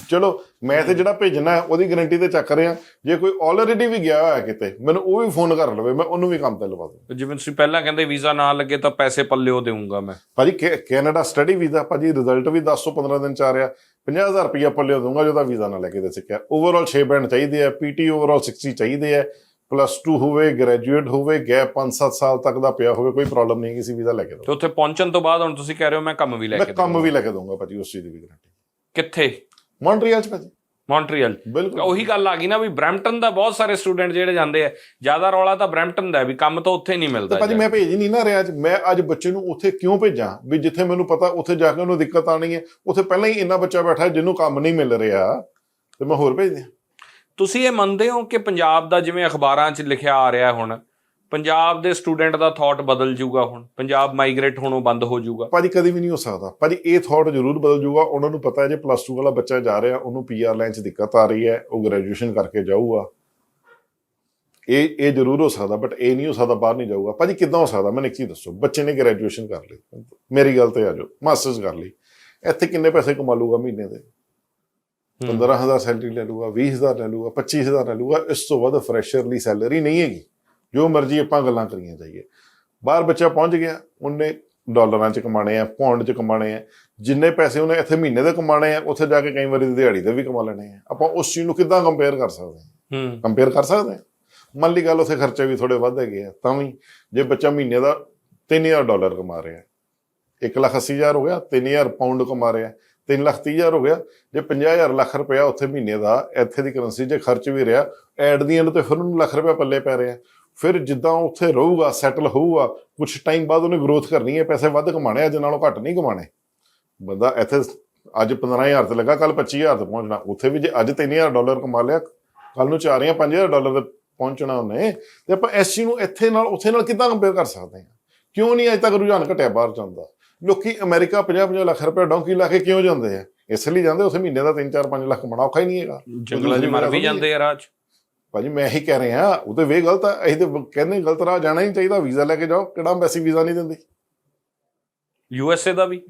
ਚਲੋ ਮੈਂ ਤੇ ਜਿਹੜਾ ਭੇਜਣਾ ਹੈ ਉਹਦੀ ਗਾਰੰਟੀ ਤੇ ਚੱਕ ਰਿਹਾ। ਜੇ ਕੋਈ ਆਲਰੇਡੀ ਵੀ ਗਿਆ ਹੋਇਆ ਕਿਤੇ ਮੈਨੂੰ ਉਹ ਵੀ ਫੋਨ ਕਰ ਲਵੇ ਮੈਂ ਉਹਨੂੰ ਵੀ ਕੰਮ ਤੇ ਲਵਾ ਦੂੰ ਜਿਵੇਂ ਤੁਸੀਂ ਪਹਿਲਾਂ ਕਹਿੰਦੇ ਵੀਜ਼ਾ ਨਾ ਲੱਗੇ ਤਾਂ ਪੈਸੇ ਪੱਲਿਓ ਦੇਵਾਂਗਾ ਮੈਂ। ਭਾਜੀ ਕੈਨੇਡਾ ਸਟੱਡੀ ਵੀਜ਼ਾ ਭਾਜੀ ਰਿਜ਼ਲਟ ਵੀ 10 ਤੋਂ 15 ਦਿਨ ਚ ਆ ਰਿਹਾ। 50000 ਰੁਪਇਆ ਪੱਲੇ ਦੂੰਗਾ ਜਿਹਦਾ ਵੀਜ਼ਾ ਨਾ ਲੈ ਕੇ ਦੇ ਸਕਿਆ। ਓਵਰਆਲ 6 ਬੈਂਡ ਚਾਹੀਦੇ ਆ ਪੀਟੀ ਓਵਰਆਲ 60 ਚਾਹੀਦੇ ਆ। ਪਲੱਸ 2 ਹੋਵੇ ਗ੍ਰੈਜੂਏਟ ਹੋਵੇ ਗੈਪ 5-7 ਸਾਲ ਤੱਕ ਦਾ ਪਿਆ ਹੋਵੇ ਕੋਈ ਪ੍ਰੋਬਲਮ ਨਹੀਂ ਕਿਸੇ ਵੀਜ਼ਾ ਲੈ ਕੇ ਤੇ ਦੋ ਉੱਥੇ ਪਹੁੰਚਣ ਤੋਂ ਬਾਅਦ ਹੁਣ ਤੁਸੀਂ ਕਹਿ ਰਹੇ ਹੋ ਮੈਂ ਕੰਮ ਵੀ ਲੈ ਮੈਂ ਕੇ ਕੰਮ ਦੇਵਾਂਗਾ। ਵੀ ਲੈ ਕੇ ਦਊਂਗਾ ਭਾਜੀ ਉਸ ਚੀਜ਼ ਦੀ ਵੀ ਗਾਰੰਟੀ ਕਿੱਥੇ? ਮੌਂਟਰੀਅਲ ਚ ਭਾਜੀ। ਮੌਂਟਰੀਅਲ ਬਿਲਕੁਲ। ਉਹੀ ਗੱਲ ਆ ਗਈ ਨਾ ਵੀ ਬ੍ਰੈਂਪਟਨ ਦਾ ਬਹੁਤ ਸਾਰੇ ਸਟੂਡੈਂਟ ਜਿਹੜੇ ਜਾਂਦੇ ਆ ਜ਼ਿਆਦਾ ਰੌਲਾ ਤਾਂ ਬ੍ਰੈਂਪਟਨ ਦਾ ਵੀ ਕੰਮ ਤਾਂ ਉੱਥੇ ਨਹੀਂ ਤੇ ਮਿਲਦਾ ਭਾਜੀ ਮੈਂ ਭੇਜ ਹੀ ਨਹੀਂ ਨਾ ਰਿਹਾ ਅੱਜ। ਮੈਂ ਅੱਜ ਬੱਚੇ ਨੂੰ ਉੱਥੇ ਕਿਉਂ ਭੇਜਾਂ? ਵੀ ਜਿੱਥੇ ਮੈਨੂੰ ਪਤਾ ਉੱਥੇ ਜਾ ਕੇ ਉਹਨੂੰ ਦਿੱਕਤ ਆਣੀ ਹੈ। ਉੱਥੇ ਪਹਿਲਾਂ ਹੀ ਇੰਨਾ ਬੱਚਾ ਬੈਠਾ ਜਿਹਨੂੰ ਕੰਮ ਨਹੀਂ ਮਿਲ ਰਿਹਾ। ਤੇ ਮੈਂ ਹੋਰ ਭੇਜ ਦਿਆਂ। ਤੁਸੀਂ ਇਹ ਮੰਨਦੇ ਹੋ ਕਿ ਪੰਜਾਬ ਦਾ ਜਿਵੇਂ ਅਖਬਾਰਾਂ 'ਚ ਲਿਖਿਆ ਆ ਰਿਹਾ ਹੁਣ, ਪੰਜਾਬ ਦੇ ਸਟੂਡੈਂਟ ਦਾ ਥਾਟ ਬਦਲ ਜਾਊਗਾ ਹੁਣ, ਪੰਜਾਬ ਮਾਈਗ੍ਰੇਟ ਹੋਣੋਂ ਬੰਦ ਹੋ ਜਾਊਗਾ। ਭਾਜੀ, ਕਦੇ ਵੀ ਨਹੀਂ ਹੋ ਸਕਦਾ। ਭਾਜੀ, ਇਹ ਥਾਟ ਜ਼ਰੂਰ ਬਦਲ ਜਾਊਗਾ। ਉਹਨਾਂ ਨੂੰ ਪਤਾ ਹੈ, ਜੇ ਪਲੱਸ 2 ਵਾਲਾ ਬੱਚਾ ਜਾ ਰਿਹਾ, ਉਹਨੂੰ ਪੀਆਰ ਲਾਈਨ 'ਚ ਦਿੱਕਤ ਆ ਰਹੀ ਹੈ, ਉਹ ਗ੍ਰੈਜੂਏਸ਼ਨ ਕਰਕੇ ਜਾਊਗਾ। ਇਹ ਇਹ ਜ਼ਰੂਰ ਹੋ ਸਕਦਾ ਬਟ ਇਹ ਨਹੀਂ ਹੋ ਸਕਦਾ, ਬਾਹਰ ਨਹੀਂ ਜਾਊਗਾ। ਭਾਜੀ, ਕਿੱਦਾਂ ਹੋ ਸਕਦਾ? ਮੈਨੂੰ ਇੱਕ ਚੀਜ਼ ਦੱਸੋ। ਬੱਚੇ ਨੇ ਗ੍ਰੈਜੂਏਸ਼ਨ ਕਰ ਲਈ। ਮੇਰੀ ਗੱਲ ਤੇ ਆ ਜਾਓ। ਮਾਸਟਰਸ ਕਰ ਲਈ। ਇੱਥੇ ਕਿੰਨੇ ਪੈਸੇ ਕਮਾ ਲੂਗਾ ਮਹੀਨੇ ਦੇ? 15000 ਸੈਲਰੀ ਲੈ ਲੂਗਾ 20000 ਲੈ ਲੂਗਾ 25000 ਲੈ ਲੂਗਾ ਇਸ ਤੋਂ ਵੱਧ ਫਰੈਸ਼ਰ ਲਈ ਸੈਲਰੀ ਨਹੀਂ ਹੈਗੀ। ਜੋ ਮਰਜ਼ੀ ਆਪਾਂ ਗੱਲਾਂ ਕਰੀਆਂ ਜਾਈਏ। ਬਾਹਰ ਬੱਚਾ ਪਹੁੰਚ ਗਿਆ ਉਹਨੇ ਡਾਲਰਾਂ 'ਚ ਕਮਾਣੇ ਆ ਪੌਂਡ 'ਚ ਕਮਾਣੇ ਆ ਜਿੰਨੇ ਪੈਸੇ ਉਹਨੇ ਇੱਥੇ ਮਹੀਨੇ ਦੇ ਕਮਾਣੇ ਆ ਉੱਥੇ ਜਾ ਕੇ ਕਈ ਵਾਰੀ ਦਿਹਾੜੀ ਦੇ ਵੀ ਕਮਾ ਲੈਣੇ ਆ। ਆਪਾਂ ਉਸ ਚੀਜ਼ ਨੂੰ ਕਿੱਦਾਂ ਕੰਪੇਅਰ ਕਰ ਸਕਦੇ ਹਾਂ। ਕੰਪੇਅਰ ਕਰ ਸਕਦੇ ਹਾਂ ਮੰਨ ਲਈ ਗੱਲ ਉੱਥੇ ਖਰਚੇ ਵੀ ਥੋੜੇ ਵੱਧ ਹੈਗੇ ਆ ਤਾਂ ਵੀ ਜੇ ਬੱਚਾ ਮਹੀਨੇ ਦਾ 3000 ਡਾਲਰ ਕਮਾ ਰਿਹਾ 180000 ਹੋ ਗਿਆ 3000 ਪਾਉਂਡ ਕਮਾ ਰਿਹਾ 3 ਲੱਖ 30000 ਹੋ ਗਿਆ। ਜੇ 50000 ਲੱਖ ਰੁਪਇਆ ਉੱਥੇ ਮਹੀਨੇ ਦਾ ਇੱਥੇ ਦੀ ਕਰੰਸੀ 'ਚ ਖਰਚ ਵੀ ਰਿਹਾ ਐਡ ਦੀ ਐਂਡ ਤੇ ਫਿਰ ਉਹਨੂੰ ਲੱਖ ਰੁਪਇਆ ਪੱਲੇ ਪੈ ਰਿਹਾ। ਫਿਰ ਜਿੱਦਾਂ ਉੱਥੇ ਰਹੂਗਾ ਸੈਟਲ ਹੋਊਗਾ ਕੁਝ ਟਾਈਮ ਬਾਅਦ ਉਹਨੇ ਗਰੋਥ ਕਰਨੀ ਹੈ, ਪੈਸੇ ਵੱਧ ਕਮਾਣੇ ਅੱਜ ਨਾਲੋਂ ਘੱਟ ਨਹੀਂ ਕਮਾਣੇ ਬੰਦਾ ਇੱਥੇ ਅੱਜ 15000 ਤੇ ਲੱਗਾ ਕੱਲ 25000 ਤੇ ਪਹੁੰਚਣਾ। ਉੱਥੇ ਵੀ ਜੇ ਅੱਜ 3000 ਡਾਲਰ ਕਮਾ ਲਿਆ ਕੱਲ ਨੂੰ 4 ਜਾਂ 5000 ਡਾਲਰ ਤੇ ਪਹੁੰਚਣਾ ਉਹਨੇ, ਤੇ ਆਪਾਂ ਇਸ ਚੀਜ਼ ਨੂੰ ਇੱਥੇ ਨਾਲ, ਉੱਥੇ ਨਾਲ ਕਿੱਦਾਂ ਕੰਪੇਅਰ ਕਰ ਸਕਦੇ ਹਾਂ? ਕਿਉਂ ਨਹੀਂ ਅਜੇ ਤੱਕ ਰੁਝਾਨ ਘਟਿਆ ਬਾਹਰ ਜਾਂਦਾ ਲੋਕੀ ਅਮਰੀਕਾ 50-50 ਲੱਖ ਰੁਪਏ ਡੌਂਕੀ ਲਾ ਕੇ ਕਿਉਂ ਜਾਂਦੇ ਆ? ਇਸ ਲਈ ਜਾਂਦੇ ਉੱਥੇ ਮਹੀਨੇ ਦਾ 3-4-5 ਲੱਖ ਕਮਾਉਣਾ ਔਖਾ ਹੀ ਨਹੀਂ ਹੈਗਾ। ਜੰਗਲਾਂ 'ਚ ਮਰ ਵੀ ਜਾਂਦੇ ਆ 'ਚ। ਭਾਜੀ ਮੈਂ ਇਹੀ ਕਹਿ ਰਿਹਾ ਉਹ ਤੇ ਵੇ ਗਲਤ ਆ ਤੇ ਕਹਿੰਦੇ ਗਲਤ ਰਾਹ ਜਾਣਾ ਹੀ ਚਾਹੀਦਾ ਵੀਜ਼ਾ ਲੈ ਕੇ ਜਾਓ ਕਿਹੜਾ ਐਮਬੈਸੀ ਵੀਜ਼ਾ ਨਹੀਂ ਦਿੰਦੀ। ਯੂ ਐਸ ਏ ਦਾ ਵੀ।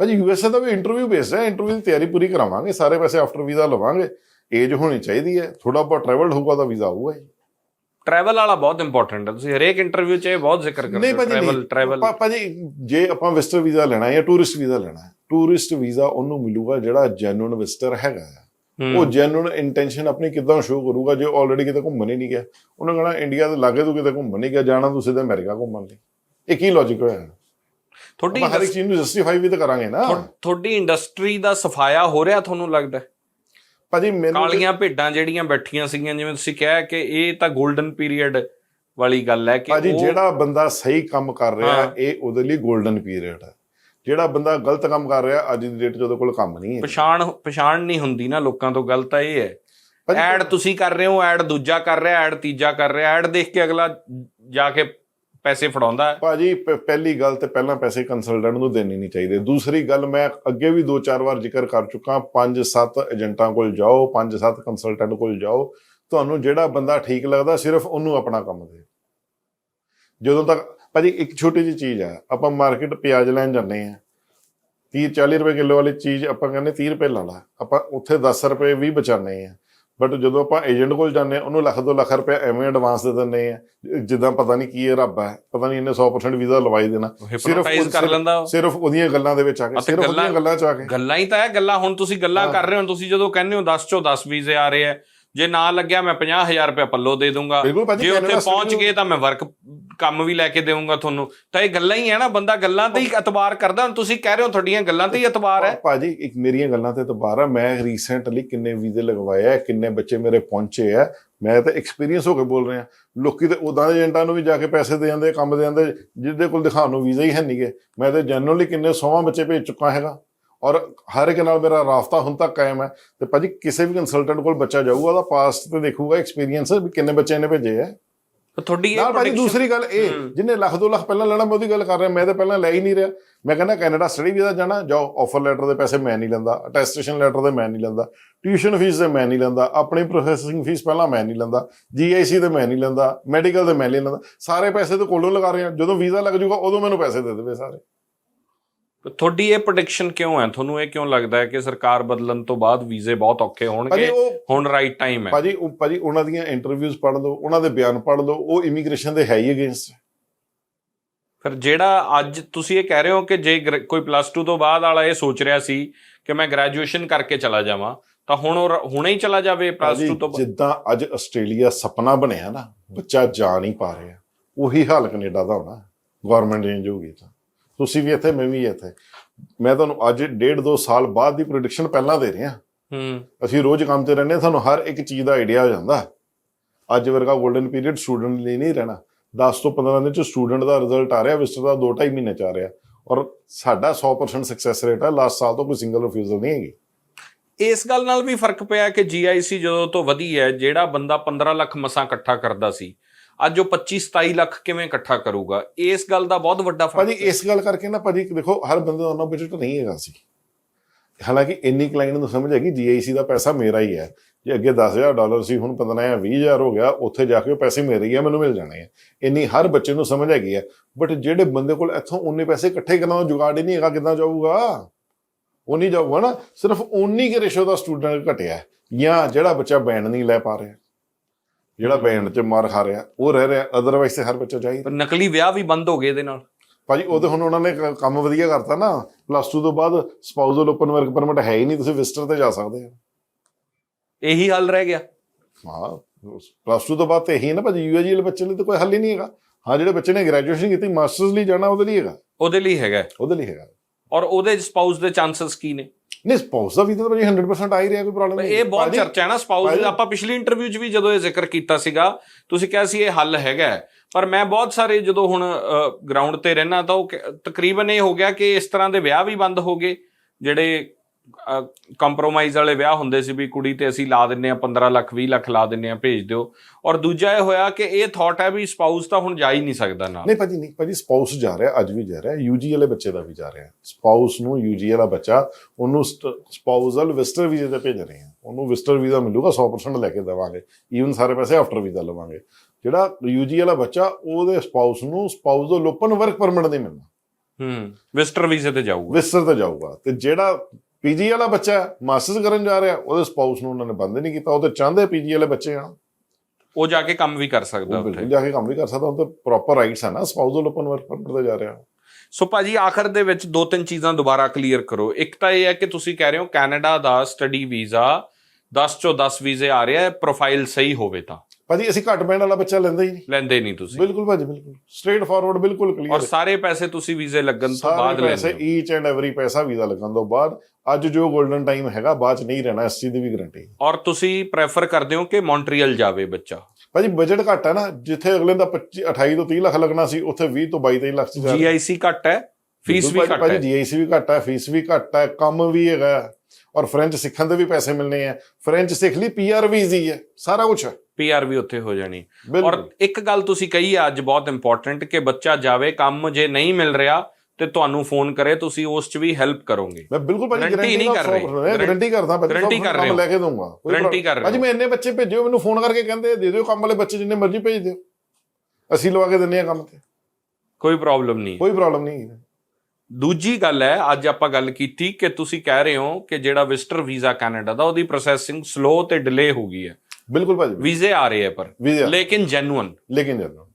ਭਾਜੀ ਯੂਐਸਏ ਦਾ ਵੀ ਇੰਟਰਵਿਊ ਬੇਸਡ ਹੈ ਇੰਟਰਵਿਊ ਦੀ ਤਿਆਰੀ ਪੂਰੀ ਕਰਾਵਾਂਗੇ ਸਾਰੇ ਪੈਸੇ ਆਫਟਰ ਵੀਜ਼ਾ ਲਵਾਂਗੇ। ਏਜ ਹੋਣੀ ਚਾਹੀਦੀ ਹੈ ਥੋੜਾ ਬਹੁਤ ਟਰੈਵਲਡ ਹੋਊਗਾ ਤਾਂ ਵੀਜ਼ਾ ਆਊਗਾ ਹੀ। ਟਰੈਵਲ ਵਾਲਾ ਬਹੁਤ ਇੰਪੋਰਟੈਂਟ ਹੈ। ਤੁਸੀਂ ਹਰੇਕ ਇੰਟਰਵਿਊ 'ਚ ਇਹ ਬਹੁਤ ਜ਼ਿਕਰ ਕਰਦੇ ਹੋ ਟਰੈਵਲ ਟਰੈਵਲ ਭਾਜੀ ਜੇ ਆਪਾਂ ਵਿਜ਼ਟਰ ਵੀਜ਼ਾ ਲੈਣਾ ਹੈ ਜਾਂ ਟੂਰਿਸਟ ਵੀਜ਼ਾ ਲੈਣਾ ਹੈ ਟੂਰਿਸਟ ਵੀਜ਼ਾ ਉਹਨੂੰ ਮਿਲੂਗਾ ਜਿਹੜਾ ਜੈਨੂਇਨ ਵਿਜ਼ਟਰ ਹੈਗਾ। ਉਹ ਜੈਨੂਇਨ ਇੰਟੈਂਸ਼ਨ ਆਪਣੀ ਕਿੱਦਾਂ ਸ਼ੋ ਕਰੂਗਾ ਜੇ ਆਲਰੇਡੀ ਕਿਤੇ ਘੁੰਮਣ ਹੀ ਨਹੀਂ ਗਿਆ। ਉਹਨੇ ਕਹਣਾ ਇੰਡੀਆ ਦੇ ਲਾਗੇ ਤੋਂ ਕਿਤੇ ਘੁੰਮਣ ਨਹੀਂ ਗਿਆ ਜਾਣਾ ਤੂੰ ਸਿੱਧਾ ਅਮਰੀਕਾ ਘੁੰਮਣ ਲਈ। ਇਹ ਕੀ ਲੌਜੀਕ ਹੋਇਆ? ਤੁਹਾਡੀ ਹਰ ਇੱਕ ਚੀਜ਼ ਨੂੰ ਜਸਟੀਫਾਈ ਵੀ ਤਾਂ ਕਰਾਂਗੇ ਨਾ। ਤੁਹਾ- ਤੁਹਾਡੀ ਇੰਡਸਟਰੀ ਦਾ ਸਫਾਇਆ ਹੋ ਰਿਹਾ ਤੁਹਾਨੂੰ ਲੱਗਦਾ? ਭਾਜੀ ਮੈਨੂੰ ਕਾਲੀਆਂ ਭੇਡਾਂ ਜਿਹੜੀਆਂ ਬੈਠੀਆਂ ਸੀਗੀਆਂ ਜਿਵੇਂ ਤੁਸੀਂ ਕਿਹਾ ਕਿ ਇਹ ਤਾਂ 골ਡਨ ਪੀਰੀਅਡ ਵਾਲੀ ਗੱਲ ਹੈ ਕਿ ਭਾਜੀ ਜਿਹੜਾ ਬੰਦਾ ਸਹੀ ਕੰਮ ਕਰ ਰਿਹਾ ਇਹ ਉਹਦੇ ਲਈ 골ਡਨ ਪੀਰੀਅਡ ਹੈ। ਜਿਹੜਾ ਬੰਦਾ ਗਲਤ ਕੰਮ ਕਰ ਰਿਹਾ ਅੱਜ ਦੀ ਡੇਟ 'ਚ ਉਹਦੇ ਕੋਲ ਕੰਮ ਨਹੀਂ ਹੈ। ਪਛਾਣ ਪਛਾਣ ਨਹੀਂ ਹੁੰਦੀ ਨਾ ਲੋਕਾਂ ਤੋਂ ਗੱਲ ਤਾਂ ਇਹ ਹੈ। ਐਡ ਤੁਸੀਂ ਕਰ ਰਹੇ ਹੋ ਐਡ ਦੂਜਾ ਕਰ ਰਿਹਾ ਐਡ ਤੀਜਾ ਕਰ ਰਿਹਾ ਐਡ ਦੇਖ ਕੇ ਅਗਲਾ ਜਾ ਕੇ ਪੈਸੇ ਫੜਾਉਂਦਾ ਭਾਜੀ, ਪ- ਪਹਿਲੀ ਗੱਲ ਤੇ ਪਹਿਲਾਂ ਪੈਸੇ ਕੰਸਲਟੈਂਟ ਨੂੰ ਦੇਣੇ ਨਹੀਂ ਚਾਹੀਦੇ। ਦੂਸਰੀ ਗੱਲ ਮੈਂ ਅੱਗੇ ਵੀ 2-4 ਵਾਰ ਜ਼ਿਕਰ ਕਰ ਚੁੱਕਾ 5-7 ਏਜੰਟਾਂ ਕੋਲ ਜਾਓ 5-7 ਕੰਸਲਟੈਂਟ ਕੋਲ ਜਾਓ, ਤੁਹਾਨੂੰ ਜਿਹੜਾ ਬੰਦਾ ਠੀਕ ਲੱਗਦਾ ਸਿਰਫ ਉਹਨੂੰ ਆਪਣਾ ਕੰਮ ਦੇ। ਜਦੋਂ ਤੱਕ, ਭਾਜੀ, ਇੱਕ ਛੋਟੀ ਜਿਹੀ ਚੀਜ਼ ਆ, ਆਪਾਂ ਮਾਰਕੀਟ ਪਿਆਜ਼ ਲੈਣ ਜਾਂਦੇ ਆ 30-40 ਰੁਪਏ ਕਿਲੋ ਵਾਲੀ ਚੀਜ਼ ਆਪਾਂ ਕਹਿੰਦੇ 30 ਰੁਪਏ ਲਾ ਲਾ। ਆਪਾਂ ਉੱਥੇ 10 ਰੁਪਏ ਵੀ ਬਚਾਉਂਦੇ ਆ ਬਟ ਜਦੋਂ ਆਪਾਂ ਏਜੰਟ ਕੋਲ ਜਾਂਦੇ ਆ ਉਹਨੂੰ ਲੱਖ ਦੋ ਲੱਖ ਰੁਪਏ ਐਵੇਂ ਐਡਵਾਂਸ ਦੇ ਦਿੰਦੇ ਆ ਜਿੱਦਾਂ ਪਤਾ ਨਹੀਂ ਕੀ ਇਹ ਰੱਬ ਹੈ ਪਤਾ ਨਹੀਂ ਇਹਨੇ 100% ਵੀਜ਼ਾ ਲਵਾਈ ਦੇਣਾ ਹਿਪਨੋਟਾਈਜ਼ ਕਰ ਸਿਰਫ- ਲੈਂਦਾ। ਸਿਰਫ ਉਹਦੀਆਂ ਗੱਲਾਂ ਦੇ ਵਿੱਚ ਆ ਕੇ ਸਿਰਫ ਉਹਦੀਆਂ ਗੱਲਾਂ ਚ ਆ ਕੇ ਗੱਲਾਂ ਹੀ ਤਾਂ ਹੈ ਗੱਲਾਂ ਹੁਣ ਤੁਸੀਂ ਗੱਲਾਂ ਹਾਂ। ਕਰ ਰਹੇ ਹੋ ਤੁਸੀਂ ਜਦੋਂ ਕਹਿੰਦੇ ਹੋ 10 ਚੋਂ 10 ਵੀਜ਼ੇ ਆ ਰਹੇ ਆ ਜੇ ਨਾ ਲੱਗਿਆ ਮੈਂ 50000 ਰੁਪਏ ਪੱਲੋ ਦੇ ਦੂੰਗਾ। ਜੇ ਉੱਥੇ ਪਹੁੰਚ ਗਏ ਤਾਂ ਮੈਂ ਵਰਕ ਕੰਮ ਵੀ ਲੈ ਕੇ ਦੇਵਾਂਗਾ ਤੁਹਾਨੂੰ। ਤਾਂ ਇਹ ਗੱਲਾਂ ਹੀ ਹੈ ਨਾ ਬੰਦਾ ਗੱਲਾਂ ਤੇ ਹੀ ਇਤਬਾਰ ਕਰਦਾ। ਹੁਣ ਤੁਸੀਂ ਕਹਿ ਰਹੇ ਹੋ ਤੁਹਾਡੀਆਂ ਗੱਲਾਂ ਤੇ ਹੀ ਇਤਬਾਰ ਹੈ। ਭਾਜੀ ਇੱਕ ਮੇਰੀਆਂ ਗੱਲਾਂ ਤੇ ਦੁਬਾਰਾ ਮੈਂ ਰੀਸੈਂਟਲੀ ਕਿੰਨੇ ਵੀਜ਼ੇ ਲਗਵਾਏ ਆ ਕਿੰਨੇ ਬੱਚੇ ਮੇਰੇ ਪਹੁੰਚੇ ਆ। ਮੈਂ ਤਾਂ ਐਕਸਪੀਰੀਅੰਸ ਹੋ ਕੇ ਬੋਲ ਰਿਹਾ। ਲੋਕੀ ਤੇ ਉਦਾਂ ਏਜੰਟਾਂ ਨੂੰ ਵੀ ਜਾ ਕੇ ਪੈਸੇ ਦੇ ਜਾਂਦੇ ਕੰਮ ਦੇ ਜਾਂਦੇ ਜਿਹਦੇ ਕੋਲ ਦਿਖਾਉਣ ਨੂੰ ਵੀਜ਼ਾ ਹੀ ਹੈ ਨਹੀਂਗੇ ਮੈਂ ਤੇ ਜਨਰਲੀ ਕਿੰਨੇ ਸੌਵਾਂ ਬੱਚੇ ਭੇਜ ਚੁੱਕਾ ਹੈਗਾ। ਔਰ ਹਰ ਇੱਕ ਨਾਲ ਮੇਰਾ ਰਾਫਤਾ ਹੁਣ ਤੱਕ ਕਾਇਮ ਹੈ ਤੇ ਭਾਜੀ ਕਿਸੇ ਵੀ ਕੰਸਲਟੈਂਟ ਕੋਲ ਬੱਚਾ ਜਾਊਗਾ ਉਹਦਾ ਪਾਸਟ ਤੇ ਦੇਖੂਗਾ ਐਕਸਪੀਰੀਅੰਸ ਵੀ ਕਿੰਨੇ ਬੱਚੇ ਇਹਨੇ ਭੇਜੇ ਤਾਂ ਤੁਹਾਡੀ ਇਹ ਭਾਜੀ ਦੂਸਰੀ ਗੱਲ ਇਹ ਹੂੰ। ਜਿਹਨੇ ਲੱਖ ਦੋ ਲੱਖ ਪਹਿਲਾਂ ਲੈਣਾ ਮੈਂ ਉਹਦੀ ਗੱਲ ਕਰ ਰਿਹਾ ਮੈਂ ਤਾਂ ਪਹਿਲਾਂ ਲੈ ਹੀ ਨਹੀਂ ਰਿਹਾ। ਮੈਂ ਕਹਿੰਦਾ ਕੈਨੇਡਾ ਸਟੱਡੀ ਵੀਜ਼ਾ ਜਾਣਾ ਜਾਓ ਆਫਰ ਲੈਟਰ ਦੇ ਪੈਸੇ ਮੈਂ ਨਹੀਂ ਲੈਂਦਾ ਅਟੈਸਟੇਸ਼ਨ ਲੈਟਰ ਦੇ ਮੈਂ ਨਹੀਂ ਲੈਂਦਾ ਟਿਊਸ਼ਨ ਫੀਸ ਦੇ ਮੈਂ ਨਹੀਂ ਲੈਂਦਾ ਆਪਣੀ ਪ੍ਰੋਸੈਸਿੰਗ ਫੀਸ ਪਹਿਲਾਂ ਮੈਂ ਨਹੀਂ ਲੈਂਦਾ ਜੀਆਈਸੀ ਦੇ ਮੈਂ ਨਹੀਂ ਲੈਂਦਾ ਮੈਡੀਕਲ ਦੇ ਮੈਂ ਨਹੀਂ ਲੈਂਦਾ। ਸਾਰੇ ਪੈਸੇ ਤੇ ਕੋਲੋਂ ਲਗਾ ਰਿਹਾ ਜਦੋਂ ਵੀਜ਼ਾ ਲੱਗ ਜਾਊਗਾ ਉਦੋਂ ਮੈਨੂੰ ਪੈਸੇ ਦੇ ਦੇਵੇ ਸਾਰੇ। ਤੁਹਾਡੀ ਇਹ ਪ੍ਰੈਡਿਕਸ਼ਨ ਕਿਉਂ ਹੈ? ਤੁਹਾਨੂੰ ਇਹ ਕਿਉਂ ਲੱਗਦਾ ਹੈ ਕਿ ਸਰਕਾਰ ਬਦਲਣ ਤੋਂ ਬਾਅਦ ਵੀਜ਼ੇ ਬਹੁਤ ਔਖੇ ਹੋਣਗੇ? ਹੁਣ ਰਾਈਟ ਟਾਈਮ ਹੈ। ਭਾਜੀ ਉਹ ਭਾਜੀ ਉਹਨਾਂ ਦੀਆਂ ਇੰਟਰਵਿਊਜ਼ ਪੜ੍ਹ ਲਓ ਉਹਨਾਂ ਦੇ ਬਿਆਨ ਪੜ੍ਹ ਲਓ ਉਹ ਇਮੀਗ੍ਰੇਸ਼ਨ ਦੇ ਹੈ ਹੀ ਅਗੇਂਸਟ ਫਿਰ ਜਿਹੜਾ ਅੱਜ ਤੁਸੀਂ ਇਹ ਕਹਿ ਰਹੇ ਹੋ ਕਿ ਜੇ ਕੋਈ ਪਲੱਸ 2 ਤੋਂ ਬਾਅਦ ਵਾਲਾ ਇਹ ਸੋਚ ਰਿਹਾ ਸੀ ਕਿ ਮੈਂ ਗ੍ਰੈਜੂਏਸ਼ਨ ਕਰਕੇ ਚਲਾ ਜਾਵਾਂ ਤਾਂ ਹੁਣ ਹੁਣੇ ਹੀ ਚਲਾ ਜਾਵੇ ਪਲੱਸ ਭਾਜੀ 2 ਤੋਂ ਜਿੱਦਾਂ ਅੱਜ ਆਸਟ੍ਰੇਲੀਆ ਸੁਪਨਾ ਬਣਿਆ ਨਾ ਬੱਚਾ ਜਾ ਨਹੀਂ ਪਾ ਰਿਹਾ। ਉਹੀ ਹਾਲ ਕੈਨੇਡਾ ਦਾ ਹੋਣਾ। ਗਵਰਨਮੈਂਟ ਚੇਂਜ ਹੋਊਗੀ ਤਾਂ। ਤੁਸੀਂ ਵੀ ਇੱਥੇ ਮੈਂ ਵੀ ਇੱਥੇ। ਮੈਂ ਤੁਹਾਨੂੰ ਅੱਜ ਡੇਢ ਦੋ ਸਾਲ ਬਾਅਦ ਦੀ ਪ੍ਰੈਡਿਕਸ਼ਨ ਪਹਿਲਾਂ ਦੇ ਰਿਹਾ। ਹੂੰ। ਅਸੀਂ ਰੋਜ਼ ਕੰਮ ਤੇ ਰਹਿੰਦੇ ਹਾਂ, ਸਾਨੂੰ ਹਰ ਇੱਕ ਚੀਜ਼ ਦਾ ਆਈਡੀਆ ਹੋ ਜਾਂਦਾ। ਅੱਜ ਵਰਗਾ 골ਡਨ ਪੀਰੀਅਡ ਸਟੂਡੈਂਟ ਲਈ ਨਹੀਂ ਰਹਿਣਾ। 10 ਤੋਂ 15 ਦਿਨ ਚ ਸਟੂਡੈਂਟ ਦਾ ਰਿਜ਼ਲਟ ਆ ਰਿਹਾ ਵਿਸਟਰ ਦਾ 2.5 ਮਹੀਨੇ ਚ ਆ ਰਿਹਾ। ਔਰ ਸਾਡਾ 100% ਸਕਸੈਸ ਰੇਟ ਹੈ ਲਾਸਟ ਸਾਲ ਤੋਂ ਕੋਈ ਸਿੰਗਲ ਰਿਫਿਊਜ਼ਲ ਨਹੀਂ ਹੈਗੀ। ਇਸ ਗੱਲ ਨਾਲ ਵੀ ਫ਼ਰਕ ਪਿਆ ਕਿ ਜੀਆਈਸੀ ਜਦੋਂ ਤੋਂ ਵਧੀ ਹੈ ਜਿਹੜਾ ਬੰਦਾ 15 ਲੱਖ ਮਸਾਂ ਇਕੱਠਾ ਕਰਦਾ ਸੀ ਅੱਜ ਉਹ 25 27 ਲੱਖ ਕਿਵੇਂ ਇਕੱਠਾ ਕਰੂਗਾ? ਇਸ ਗੱਲ ਦਾ ਬਹੁਤ ਵੱਡਾ ਫ਼ਰਕ ਭਾਜੀ ਇਸ ਗੱਲ ਕਰਕੇ ਨਾ ਭਾਜੀ ਦੇਖੋ ਹਰ ਬੰਦੇ ਦਾ ਉਹਨਾਂ ਬਜਟ ਨਹੀਂ ਹੈਗਾ ਸੀ। ਹਾਲਾਂਕਿ ਇੰਨੀ ਕਲਾਇੰਟ ਨੂੰ ਸਮਝ ਹੈਗੀ ਜੀਆਈਸੀ ਦਾ ਪੈਸਾ ਮੇਰਾ ਹੀ ਹੈ। ਜੇ ਅੱਗੇ 10000 ਡਾਲਰ ਸੀ ਹੁਣ 15 ਜਾਂ 20000 ਹੋ ਗਿਆ ਉੱਥੇ ਜਾ ਕੇ ਉਹ ਪੈਸੇ ਮੇਰੇ ਹੀ ਆ ਮੈਨੂੰ ਮਿਲ ਜਾਣੇ ਆ। ਇੰਨੀ ਹਰ ਬੱਚੇ ਨੂੰ ਸਮਝ ਹੈਗੀ ਹੈ ਬਟ ਜਿਹੜੇ ਬੰਦੇ ਕੋਲ ਇੱਥੋਂ ਉਹਨੇ ਪੈਸੇ ਇਕੱਠੇ ਕਰਨ ਦਾ ਜੁਗਾੜ ਹੀ ਨਹੀਂ ਹੈਗਾ ਕਿੱਦਾਂ ਜਾਊਗਾ? ਉਹ ਨਹੀਂ ਜਾਊਗਾ ਨਾ। ਸਿਰਫ ਉਨੀ ਕੇ ਰੇਸ਼ੋ ਦਾ ਸਟੂਡੈਂਟ ਘਟਿਆ। ਜਾਂ ਜਿਹੜਾ ਬੱਚਾ ਬੈਂਡ ਨਹੀਂ ਲੈ ਪਾ ਰਿਹਾ। ਜਿਹੜਾ ਬੈਂਡ 'ਚ ਮਾਰ ਖਾ ਰਿਹਾ ਉਹ ਰਹਿ ਰਿਹਾ ਅਦਰਵਾਈਜ਼ ਹਰ ਬੱਚਾ ਚਾਹੀਦਾ ਪਰ ਨਕਲੀ ਵਿਆਹ ਵੀ ਬੰਦ ਹੋ ਗਏ ਇਹਦੇ ਨਾਲ। ਭਾਜੀ ਉਹ ਤੇ ਹੁਣ ਉਹਨਾਂ ਨੇ ਕ- ਕੰਮ ਵਧੀਆ ਕਰਤਾ ਨਾ ਪਲੱਸ 2 ਤੋਂ ਬਾਅਦ ਸਪਾਊਸਲ ਓਪਨ ਵਰਕ ਪਰਮਿਟ ਹੈ ਹੀ ਨਹੀਂ ਤੁਸੀਂ ਵਿਜ਼ਟਰ ਤੇ ਜਾ ਸਕਦੇ ਹੋ। ਇਹੀ ਹੱਲ ਰਹਿ ਗਿਆ। ਹਾਂ ਪਲੱਸ 2 ਤੋਂ ਬਾਅਦ ਤੇ ਇਹੀ ਹੈ ਨਾ ਭਾਜੀ ਯੂਏਜੀ ਵਾਲੇ ਬੱਚੇ ਲਈ ਤਾਂ ਕੋਈ ਹੱਲ ਹੀ ਨਹੀਂ ਹੈਗਾ। ਹਾਂ ਜਿਹੜੇ ਬੱਚੇ ਨੇ ਗ੍ਰੈਜੂਏਸ਼ਨ ਕੀਤੀ ਮਾਸਟਰਸ ਲਈ ਜਾਣਾ ਉਹਦੇ ਲਈ ਹੈਗਾ। ਉਹਦੇ ਲਈ ਹੈਗਾ। ਉਹਦੇ ਲਈ ਹੈਗਾ। ਔਰ ਉਹਦੇ ਸਪਾਊਸ ਦੇ ਚਾਂਸਸ ਕੀ ਨੇ? ਨਹੀਂ ਸਪਾਊਸ ਦਾ ਵੀ ਤਾਂ ਭਾਜੀ 100% ਆ ਹੀ ਰਿਹਾ ਕੋਈ ਪ੍ਰੋਬਲਮ ਨਹੀਂ ਇਹ ਬਹੁਤ ਚਰਚਾ ਹੈ ਨਾ ਸਪਾਊਸ ਭਾਜੀ- ਆਪਾਂ ਪਿਛਲੀ ਇੰਟਰਵਿਊ 'ਚ ਵੀ ਜਦੋਂ ਇਹ ਜ਼ਿਕਰ ਕੀਤਾ ਸੀਗਾ ਤੁਸੀਂ ਕਿਹਾ ਸੀ ਇਹ ਹੱਲ ਹੈਗਾ। ਪਰ ਮੈਂ ਬਹੁਤ ਸਾਰੇ ਜਦੋਂ ਹੁਣ ਗਰਾਊਂਡ ਤੇ ਰਹਿਣਾ ਤਾਂ ਉਹ ਤਕਰੀਬਨ ਇਹ ਹੋ ਗਿਆ ਕਿ ਇਸ ਤਰ੍ਹਾਂ ਦੇ ਵਿਆਹ ਵੀ ਬੰਦ ਹੋ ਗਏ ਜਿਹੜੇ ਕੰਪਰੋਮਾਈਜ਼ ਵਾਲੇ ਵਿਆਹ ਹੁੰਦੇ ਸੀ ਵੀ ਕੁੜੀ ਤੇ ਅਸੀਂ ਲਾ ਦਿੰਨੇ ਆ 15 ਲੱਖ 20 ਲੱਖ ਲਾ ਦਿੰਨੇ ਆ ਭੇਜ ਦਿਓ। ਔਰ ਦੂਜਾ ਇਹ ਹੋਇਆ ਕਿ ਇਹ ਥਾਟ ਹੈ ਵੀ ਸਪਾਊਸ ਤਾਂ ਹੁਣ ਜਾ ਹੀ ਨਹੀਂ ਸਕਦਾ ਨਾਲ। ਨਹੀਂ ਭਾਜੀ ਨਹੀਂ ਭਾਜੀ ਸਪਾਊਸ ਜਾ ਰਿਹਾ ਅੱਜ ਵੀ ਜਾ ਰਿਹਾ ਯੂਜੀ ਵਾਲੇ ਬੱਚੇ ਦਾ ਵੀ ਜਾ ਰਿਹਾ। ਸਪਾਊਸ ਨੂੰ ਯੂਜੀ ਵਾਲਾ ਬੱਚਾ ਉਹਨੂੰ ਸਪਾਊਸਲ ਵਿਜ਼ਟਰ ਵੀਜ਼ੇ ਤੇ ਭੇਜ ਰਹੇ ਆ ਉਹਨੂੰ ਵਿਜ਼ਟਰ ਵੀਜ਼ਾ ਮਿਲੂਗਾ 100% ਲੈ ਕੇ ਦੇਵਾਂਗੇ। ਈਵਨ ਸਾਰੇ ਪੈਸੇ ਆਫਟਰ ਵੀਜ਼ਾ ਲਵਾਂਗੇ। ਜਿਹੜਾ ਯੂਜੀ ਵਾਲਾ ਬੱਚਾ ਉਹਦੇ ਸਪਾਊਸ ਨੂੰ ਸਪਾਊਸਲ ਓਪਨ ਵਰਕ ਪਰਮਿਟ ਨਹੀਂ ਮਿਲਣਾ। ਹੂੰ ਵਿਜ਼ਟਰ ਵੀਜ਼ੇ ਤੇ ਜਾਊਗਾ। ਵਿਜ਼ਟਰ ਤੇ ਜਾਊਗਾ। ਤੇ ਜਿਹੜਾ ਪੀਜੀ ਵਾਲਾ ਬੱਚਾ ਮਾਸਟਰਸ ਕਰਨ ਜਾ ਰਿਹਾ ਉਹਦੇ ਸਪਾਊਸ ਨੂੰ ਉਹਨਾਂ ਨੇ ਬੰਦ ਨਹੀਂ ਕੀਤਾ ਉਹ ਤੇ ਚਾਹੁੰਦੇ ਪੀਜੀ ਵਾਲੇ ਬੱਚੇ ਆਣ ਉਹ ਜਾ ਕੇ ਕੰਮ ਵੀ ਕਰ ਸਕਦਾ ਉੱਥੇ। ਜਾ ਕੇ ਕੰਮ ਵੀ ਕਰ ਸਕਦਾ ਉਹ ਤੇ ਪ੍ਰੋਪਰ ਰਾਈਟਸ ਹੈ ਨਾ ਸਪਾਊਸਲ ਓਪਨ ਵਰਕ ਪਰਮਿਟ ਤੇ ਜਾ ਰਿਹਾ। ਸੋ ਭਾਜੀ ਆਖਰ ਦੇ ਵਿੱਚ ਦੋ ਤਿੰਨ ਚੀਜ਼ਾਂ ਦੁਬਾਰਾ ਕਲੀਅਰ ਕਰੋ। ਇੱਕ ਤਾਂ ਇਹ ਹੈ ਕਿ ਤੁਸੀਂ ਕਹਿ ਰਹੇ ਹੋ ਕੈਨੇਡਾ ਦਾ ਸਟੱਡੀ ਵੀਜ਼ਾ 10 ਚੋਂ 10 ਵੀਜ਼ੇ ਆ ਰਿਹਾ ਹੈ ਪ੍ਰੋਫਾਈਲ ਸਹੀ ਹੋਵੇ ਤਾਂ। ਭਾਜੀ ਅਸੀਂ ਘੱਟ ਬੈਂਡ ਵਾਲਾ ਬੱਚਾ ਲੈਂਦਾ ਹੀ ਨਹੀਂ। ਲੈਂਦੇ ਨਹੀਂ ਤੁਸੀਂ। ਬਿਲਕੁਲ ਭਾਜੀ ਬਿਲਕੁਲ। ਸਟ੍ਰੇਟ ਫਾਰਵਰਡ ਬਿਲਕੁਲ ਔਰ ਕਲੀਅਰ ਸਾਰੇ ਪੈਸੇ ਤੁਸੀਂ ਵੀਜ਼ੇ ਲੱਗਣ ਤੋਂ ਬਾਅਦ ਸਾਰੇ ਪੈਸੇ ਲੈਂਦੇ ਈਚ ਐਂਡ ਐਵਰੀ ਪੈਸਾ ਵੀਜ਼ਾ ਲੱਗਣ ਤੋਂ ਬਾਅਦ ਅੱਜ ਜੋ 골ਡਨ ਟਾਈਮ ਹੈਗਾ ਬਾਅਦ ਚ ਨਹੀਂ ਰਹਿਣਾ ਇਸ ਚੀਜ਼ ਦੀ ਵੀ ਗਾਰੰਟੀ ਔਰ ਤੁਸੀਂ ਪ੍ਰੈਫਰ ਕਰਦੇ ਹੋ ਕਿ ਮੌਂਟਰੀਅਲ ਜਾਵੇ ਬੱਚਾ? ਭਾਜੀ ਬਜਟ ਘੱਟ ਹੈ ਨਾ ਜਿੱਥੇ ਅਗਲੇ ਦਾ 25 28 ਤੋਂ 30 ਲੱਖ ਲੱਗਣਾ ਸੀ ਉੱਥੇ 20 ਤੋਂ 22 23 ਲੱਖ ਚ ਜਾ। ਜੀਆਈਸੀ ਘੱਟ ਹੈ ਫੀਸ ਵੀ ਘੱਟ ਭਾਜੀ ਹੈ ਜੀਆਈਸੀ ਵੀ ਘੱਟ ਹੈ ਫੀਸ ਵੀ ਘੱਟ ਹੈ ਕੰਮ ਵੀ ਹੈਗਾ। ਔਰ ਫ੍ਰੈਂਚ ਸਿੱਖਣ ਦੇ ਵੀ ਪੈਸੇ ਮਿਲਨੇ ਆ। ਫ੍ਰੈਂਚ ਸਿੱਖ ਲਈ ਪੀਆਰ ਵੀ ਈਜ਼ੀ ਹੈ ਸਾਰਾ ਕੁਝ ਹੈ ਪੀਆਰ ਵੀ ਉੱਥੇ ਹੋ ਜਾਣੀ। ਔਰ ਇੱਕ ਗੱਲ ਤੁਸੀਂ ਕਹੀ ਹੈ ਅੱਜ ਬਹੁਤ ਇੰਪੋਰਟੈਂਟ ਕਿ ਬੱਚਾ ਜਾਵੇ ਕੰਮ ਜੇ ਨਹੀਂ ਮਿਲ ਰਿਹਾ ਤੇ ਤੁਹਾਨੂੰ ਫੋਨ ਕਰੇ ਤੁਸੀਂ ਉਸ 'ਚ ਵੀ ਹੈਲਪ ਕਰੋਗੇ। ਮੈਂ ਬਿਲਕੁਲ ਭਾਜੀ ਗਾਰੰਟੀ ਨਹੀਂ ਕਰ ਰਹੇ। ਗਾਰੰਟੀ ਕਰਦਾ Guarantee ਸਭ ਕਰ ਰਹੇ। ਲੈ ਕੇ ਦਊਂਗਾ problem- ਕਰ ਰਹੇ ਭਾਜੀ। ਮੈਂ ਇੰਨੇ ਬੱਚੇ ਭੇਜਿਓ ਮੈਨੂੰ ਫੋਨ ਕਰਕੇ ਕਹਿੰਦੇ ਦੇ ਦਿਓ ਕੰਮ ਵਾਲੇ ਬੱਚੇ ਜਿੰਨੇ ਮਰਜ਼ੀ ਭੇਜ ਦਿਓ। ਅਸੀਂ ਲਵਾ ਕੇ ਦਿੰਨੇ ਆ ਕੰਮ ਤੇ। ਕੋਈ ਪ੍ਰੋਬਲਮ ਨਹੀਂ। ਕੋਈ ਪ੍ਰੋਬਲਮ ਨਹੀਂ। ਦੂਜੀ ਗੱਲ ਹੈ ਅੱਜ ਆਪਾਂ ਗੱਲ ਕੀਤੀ ਕਿ ਤੁਸੀਂ ਕਹਿ ਰਹੇ ਹੋ ਕਿ ਜਿਹੜਾ ਵਿਜ਼ਟਰ ਵੀਜ਼ਾ ਕੈਨੇਡਾ ਦਾ ਉਹਦੀ ਪ੍ਰੋਸੈਸਿੰਗ ਸਲੋ ਤੇ ਡਿਲੇ ਹੋ ਗਈ ਹੈ। ਬਿਲਕੁਲ ਭਾਜੀ ਵੀਜ਼ੇ ਆ ਰਹੇ ਹੈ ਪਰ ਲੇਕਿਨ ਜੈਨੂਅਨ ਲੇਕਿਨ ਜਦੋਂ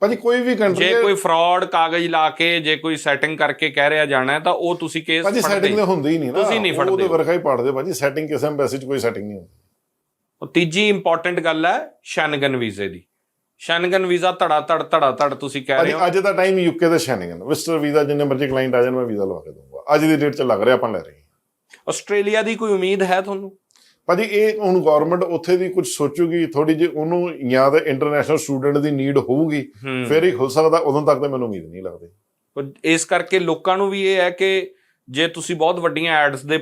ਭਾਜੀ ਕੋਈ ਵੀ ਕੰਟਰੀ ਜੇ ਕੋਈ ਫਰਾਡ ਕਾਗਜ਼ ਲਾ ਕੇ ਜੇ ਕੋਈ ਸੈਟਿੰਗ ਕਰਕੇ ਕਹਿ ਰਿਹਾ ਜਾਣਾ ਹੈ ਤਾਂ ਉਹ ਤੁਸੀਂ ਕੇਸ ਭਾਜੀ ਸੈਟਿੰਗ ਤਾਂ ਹੁੰਦੀ ਹੀ ਨਹੀਂ ਨਾ। ਤੁਸੀਂ ਨਹੀਂ ਫੜਦੇ ਉਹਦੇ ਹੋ। ਵਰਗਾ ਹੀ ਪੜਦੇ ਭਾਜੀ। ਸੈਟਿੰਗ ਕਿਸੇ ਐਮਬੈਸੀ 'ਚ ਕੋਈ ਸੈਟਿੰਗ ਨਹੀਂ ਹੁੰਦੀ। ਉਹ ਤੀਜੀ ਇੰਪੋਰਟੈਂਟ ਗੱਲ ਹੈ ਸ਼ੈਨਗਨ ਵੀਜ਼ੇ ਦੀ। ਸ਼ੈਨਗਨ ਵੀਜ਼ਾ ਧੜਾ ਧੜ ਧੜਾ ਧੜ ਤੁਸੀਂ ਕਹਿ ਰਹੇ ਹੋ। ਅੱਜ ਦਾ ਟਾਈਮ ਯੂਕੇ ਦੇ ਸ਼ੈਨਿੰਗਨ। ਵਿਜ਼ਟਰ ਵੀਜ਼ਾ ਜਿੰਨੇ ਮਰਜ਼ੀ ਕਲਾਇੰਟ ਆ ਜਾਣ ਮੈਂ ਵੀਜ਼ਾ ਲਵਾ ਕੇ ਦਊਂਗਾ। ਅੱਜ ਦੀ ਡੇਟ 'ਚ ਲੱਗ ਰਿਹਾ ਆਪਾਂ ਲੈ ਰਹੇ ਹਾਂ। ਆਸਟ੍ਰੇਲੀਆ ਦੀ ਕੋਈ ਉਮੀਦ ਹੈ ਤੁਹਾਨੂੰ? ਭਾਜੀ ਇਹ ਹੁਣ ਗਵਰਨਮੈਂਟ ਉੱਥੇ ਦੀ ਕੁਝ ਸੋਚੂਗੀ ਥੋੜੀ ਜਿਹੀ ਉਹਨੂੰ ਜਾਂ ਤਾਂ ਇੰਟਰਨੈਸ਼ਨਲ ਸਟੂਡੈਂਟ ਦੀ ਨੀਡ ਹੋਊਗੀ ਹੂੰ। ਫਿਰ ਹੀ ਖੁੱਲ ਸਕਦਾ ਉਦੋਂ ਤੱਕ ਤਾਂ ਮੈਨੂੰ ਉਮੀਦ ਨਹੀਂ ਲੱਗਦੀ। ਇਸ ਕਰਕੇ ਲੋਕਾਂ ਨੂੰ ਵੀ ਇਹ ਹੈ ਕਿ ਜੇ ਤੁਸੀਂ ਬਹੁਤ ਵੱਡੀਆਂ ਐਡਸ ਦੇ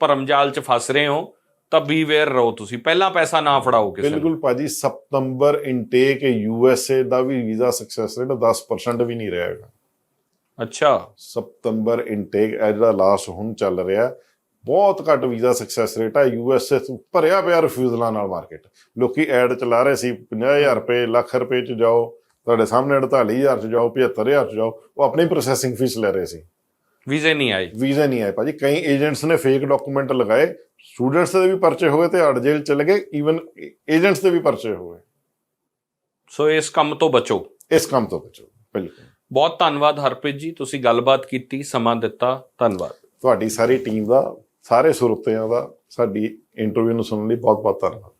ਭਰਮਜਾਲ 'ਚ ਫਸ ਰਹੇ ਹੋ ਤਾਂ ਬੀਵੇਅਰ ਰਹੋ ਤੁਸੀਂ। ਪਹਿਲਾਂ ਪੈਸਾ ਨਾ ਫੜਾਓ ਕਿਸੇ ਨੂੰ। ਬਿਲਕੁਲ ਭਾਜੀ ਸਤੰਬਰ ਇਨਟੇਕ ਯੂਐਸਏ ਦਾ ਵੀ ਵੀਜ਼ਾ ਸਕਸੈਸ ਰੇਟ 10% ਵੀ ਨਹੀਂ ਰਿਹਾ ਹੈਗਾ। ਅੱਛਾ। ਸਤੰਬਰ ਇਨਟੇਕ ਇਹ ਜਿਹੜਾ ਲਾਸਟ ਹੁਣ ਚੱਲ ਰਿਹਾ ਬਹੁਤ ਘੱਟ ਵੀਜ਼ਾ ਸਕਸੈਸ ਰੇਟ ਹੈ ਯੂਐਸਏ ਤੋਂ ਭਰਿਆ ਪਿਆ ਰਿਫਿਊਜ਼ਲਾਂ ਨਾਲ ਮਾਰਕੀਟ ਲੋਕੀ ਐਡ ਚਲਾ ਰਹੇ ਸੀ 50000 ਰੁਪਏ ਲੱਖ ਰੁਪਏ ਚ ਜਾਓ ਤੁਹਾਡੇ ਸਾਹਮਣੇ 48000 ਚ ਜਾਓ 75000 ਚ ਜਾਓ ਉਹ ਆਪਣੀ ਪ੍ਰੋਸੈਸਿੰਗ ਫੀਸ ਲੈ ਰਹੇ ਸੀ। ਵੀਜ਼ੇ ਨਹੀਂ ਆਏ। ਵੀਜ਼ਾ ਨਹੀਂ ਆਏ। ਭਾਜੀ ਕਈ ਏਜੰਟਸ ਨੇ ਫੇਕ ਡਾਕੂਮੈਂਟ ਲਗਾਏ ਸਟੂਡੈਂਟਸ ਦੇ ਵੀ ਪਰਚੇ ਹੋ ਗਏ ਤੇ ਅੜ ਜੇਲ੍ਹ ਚਲੇ ਗਏ ਈਵਨ ਏਜੰਟਸ ਦੇ ਵੀ ਪਰਚੇ ਹੋ ਗਏ ਸੋ ਇਸ ਕੰਮ ਤੋਂ ਬਚੋ। ਇਸ ਕੰਮ ਤੋਂ ਬਚੋ ਬਿਲਕੁਲ। ਬਹੁਤ ਧੰਨਵਾਦ ਹਰਪ੍ਰੀਤ ਜੀ ਤੁਸੀਂ ਗੱਲਬਾਤ ਕੀਤੀ ਸਮਾਂ ਦਿੱਤਾ ਧੰਨਵਾਦ। ਤੁਹਾਡੀ ਸਾਰੀ ਟੀਮ ਦਾ ਸਾਰੇ ਸੁਰਤਿਆਂ ਦਾ ਸਾਡੀ ਇੰਟਰਵਿਊ ਨੂੰ ਸੁਣਨ ਲਈ ਬਹੁਤ ਬਹੁਤ ਧੰਨਵਾਦ।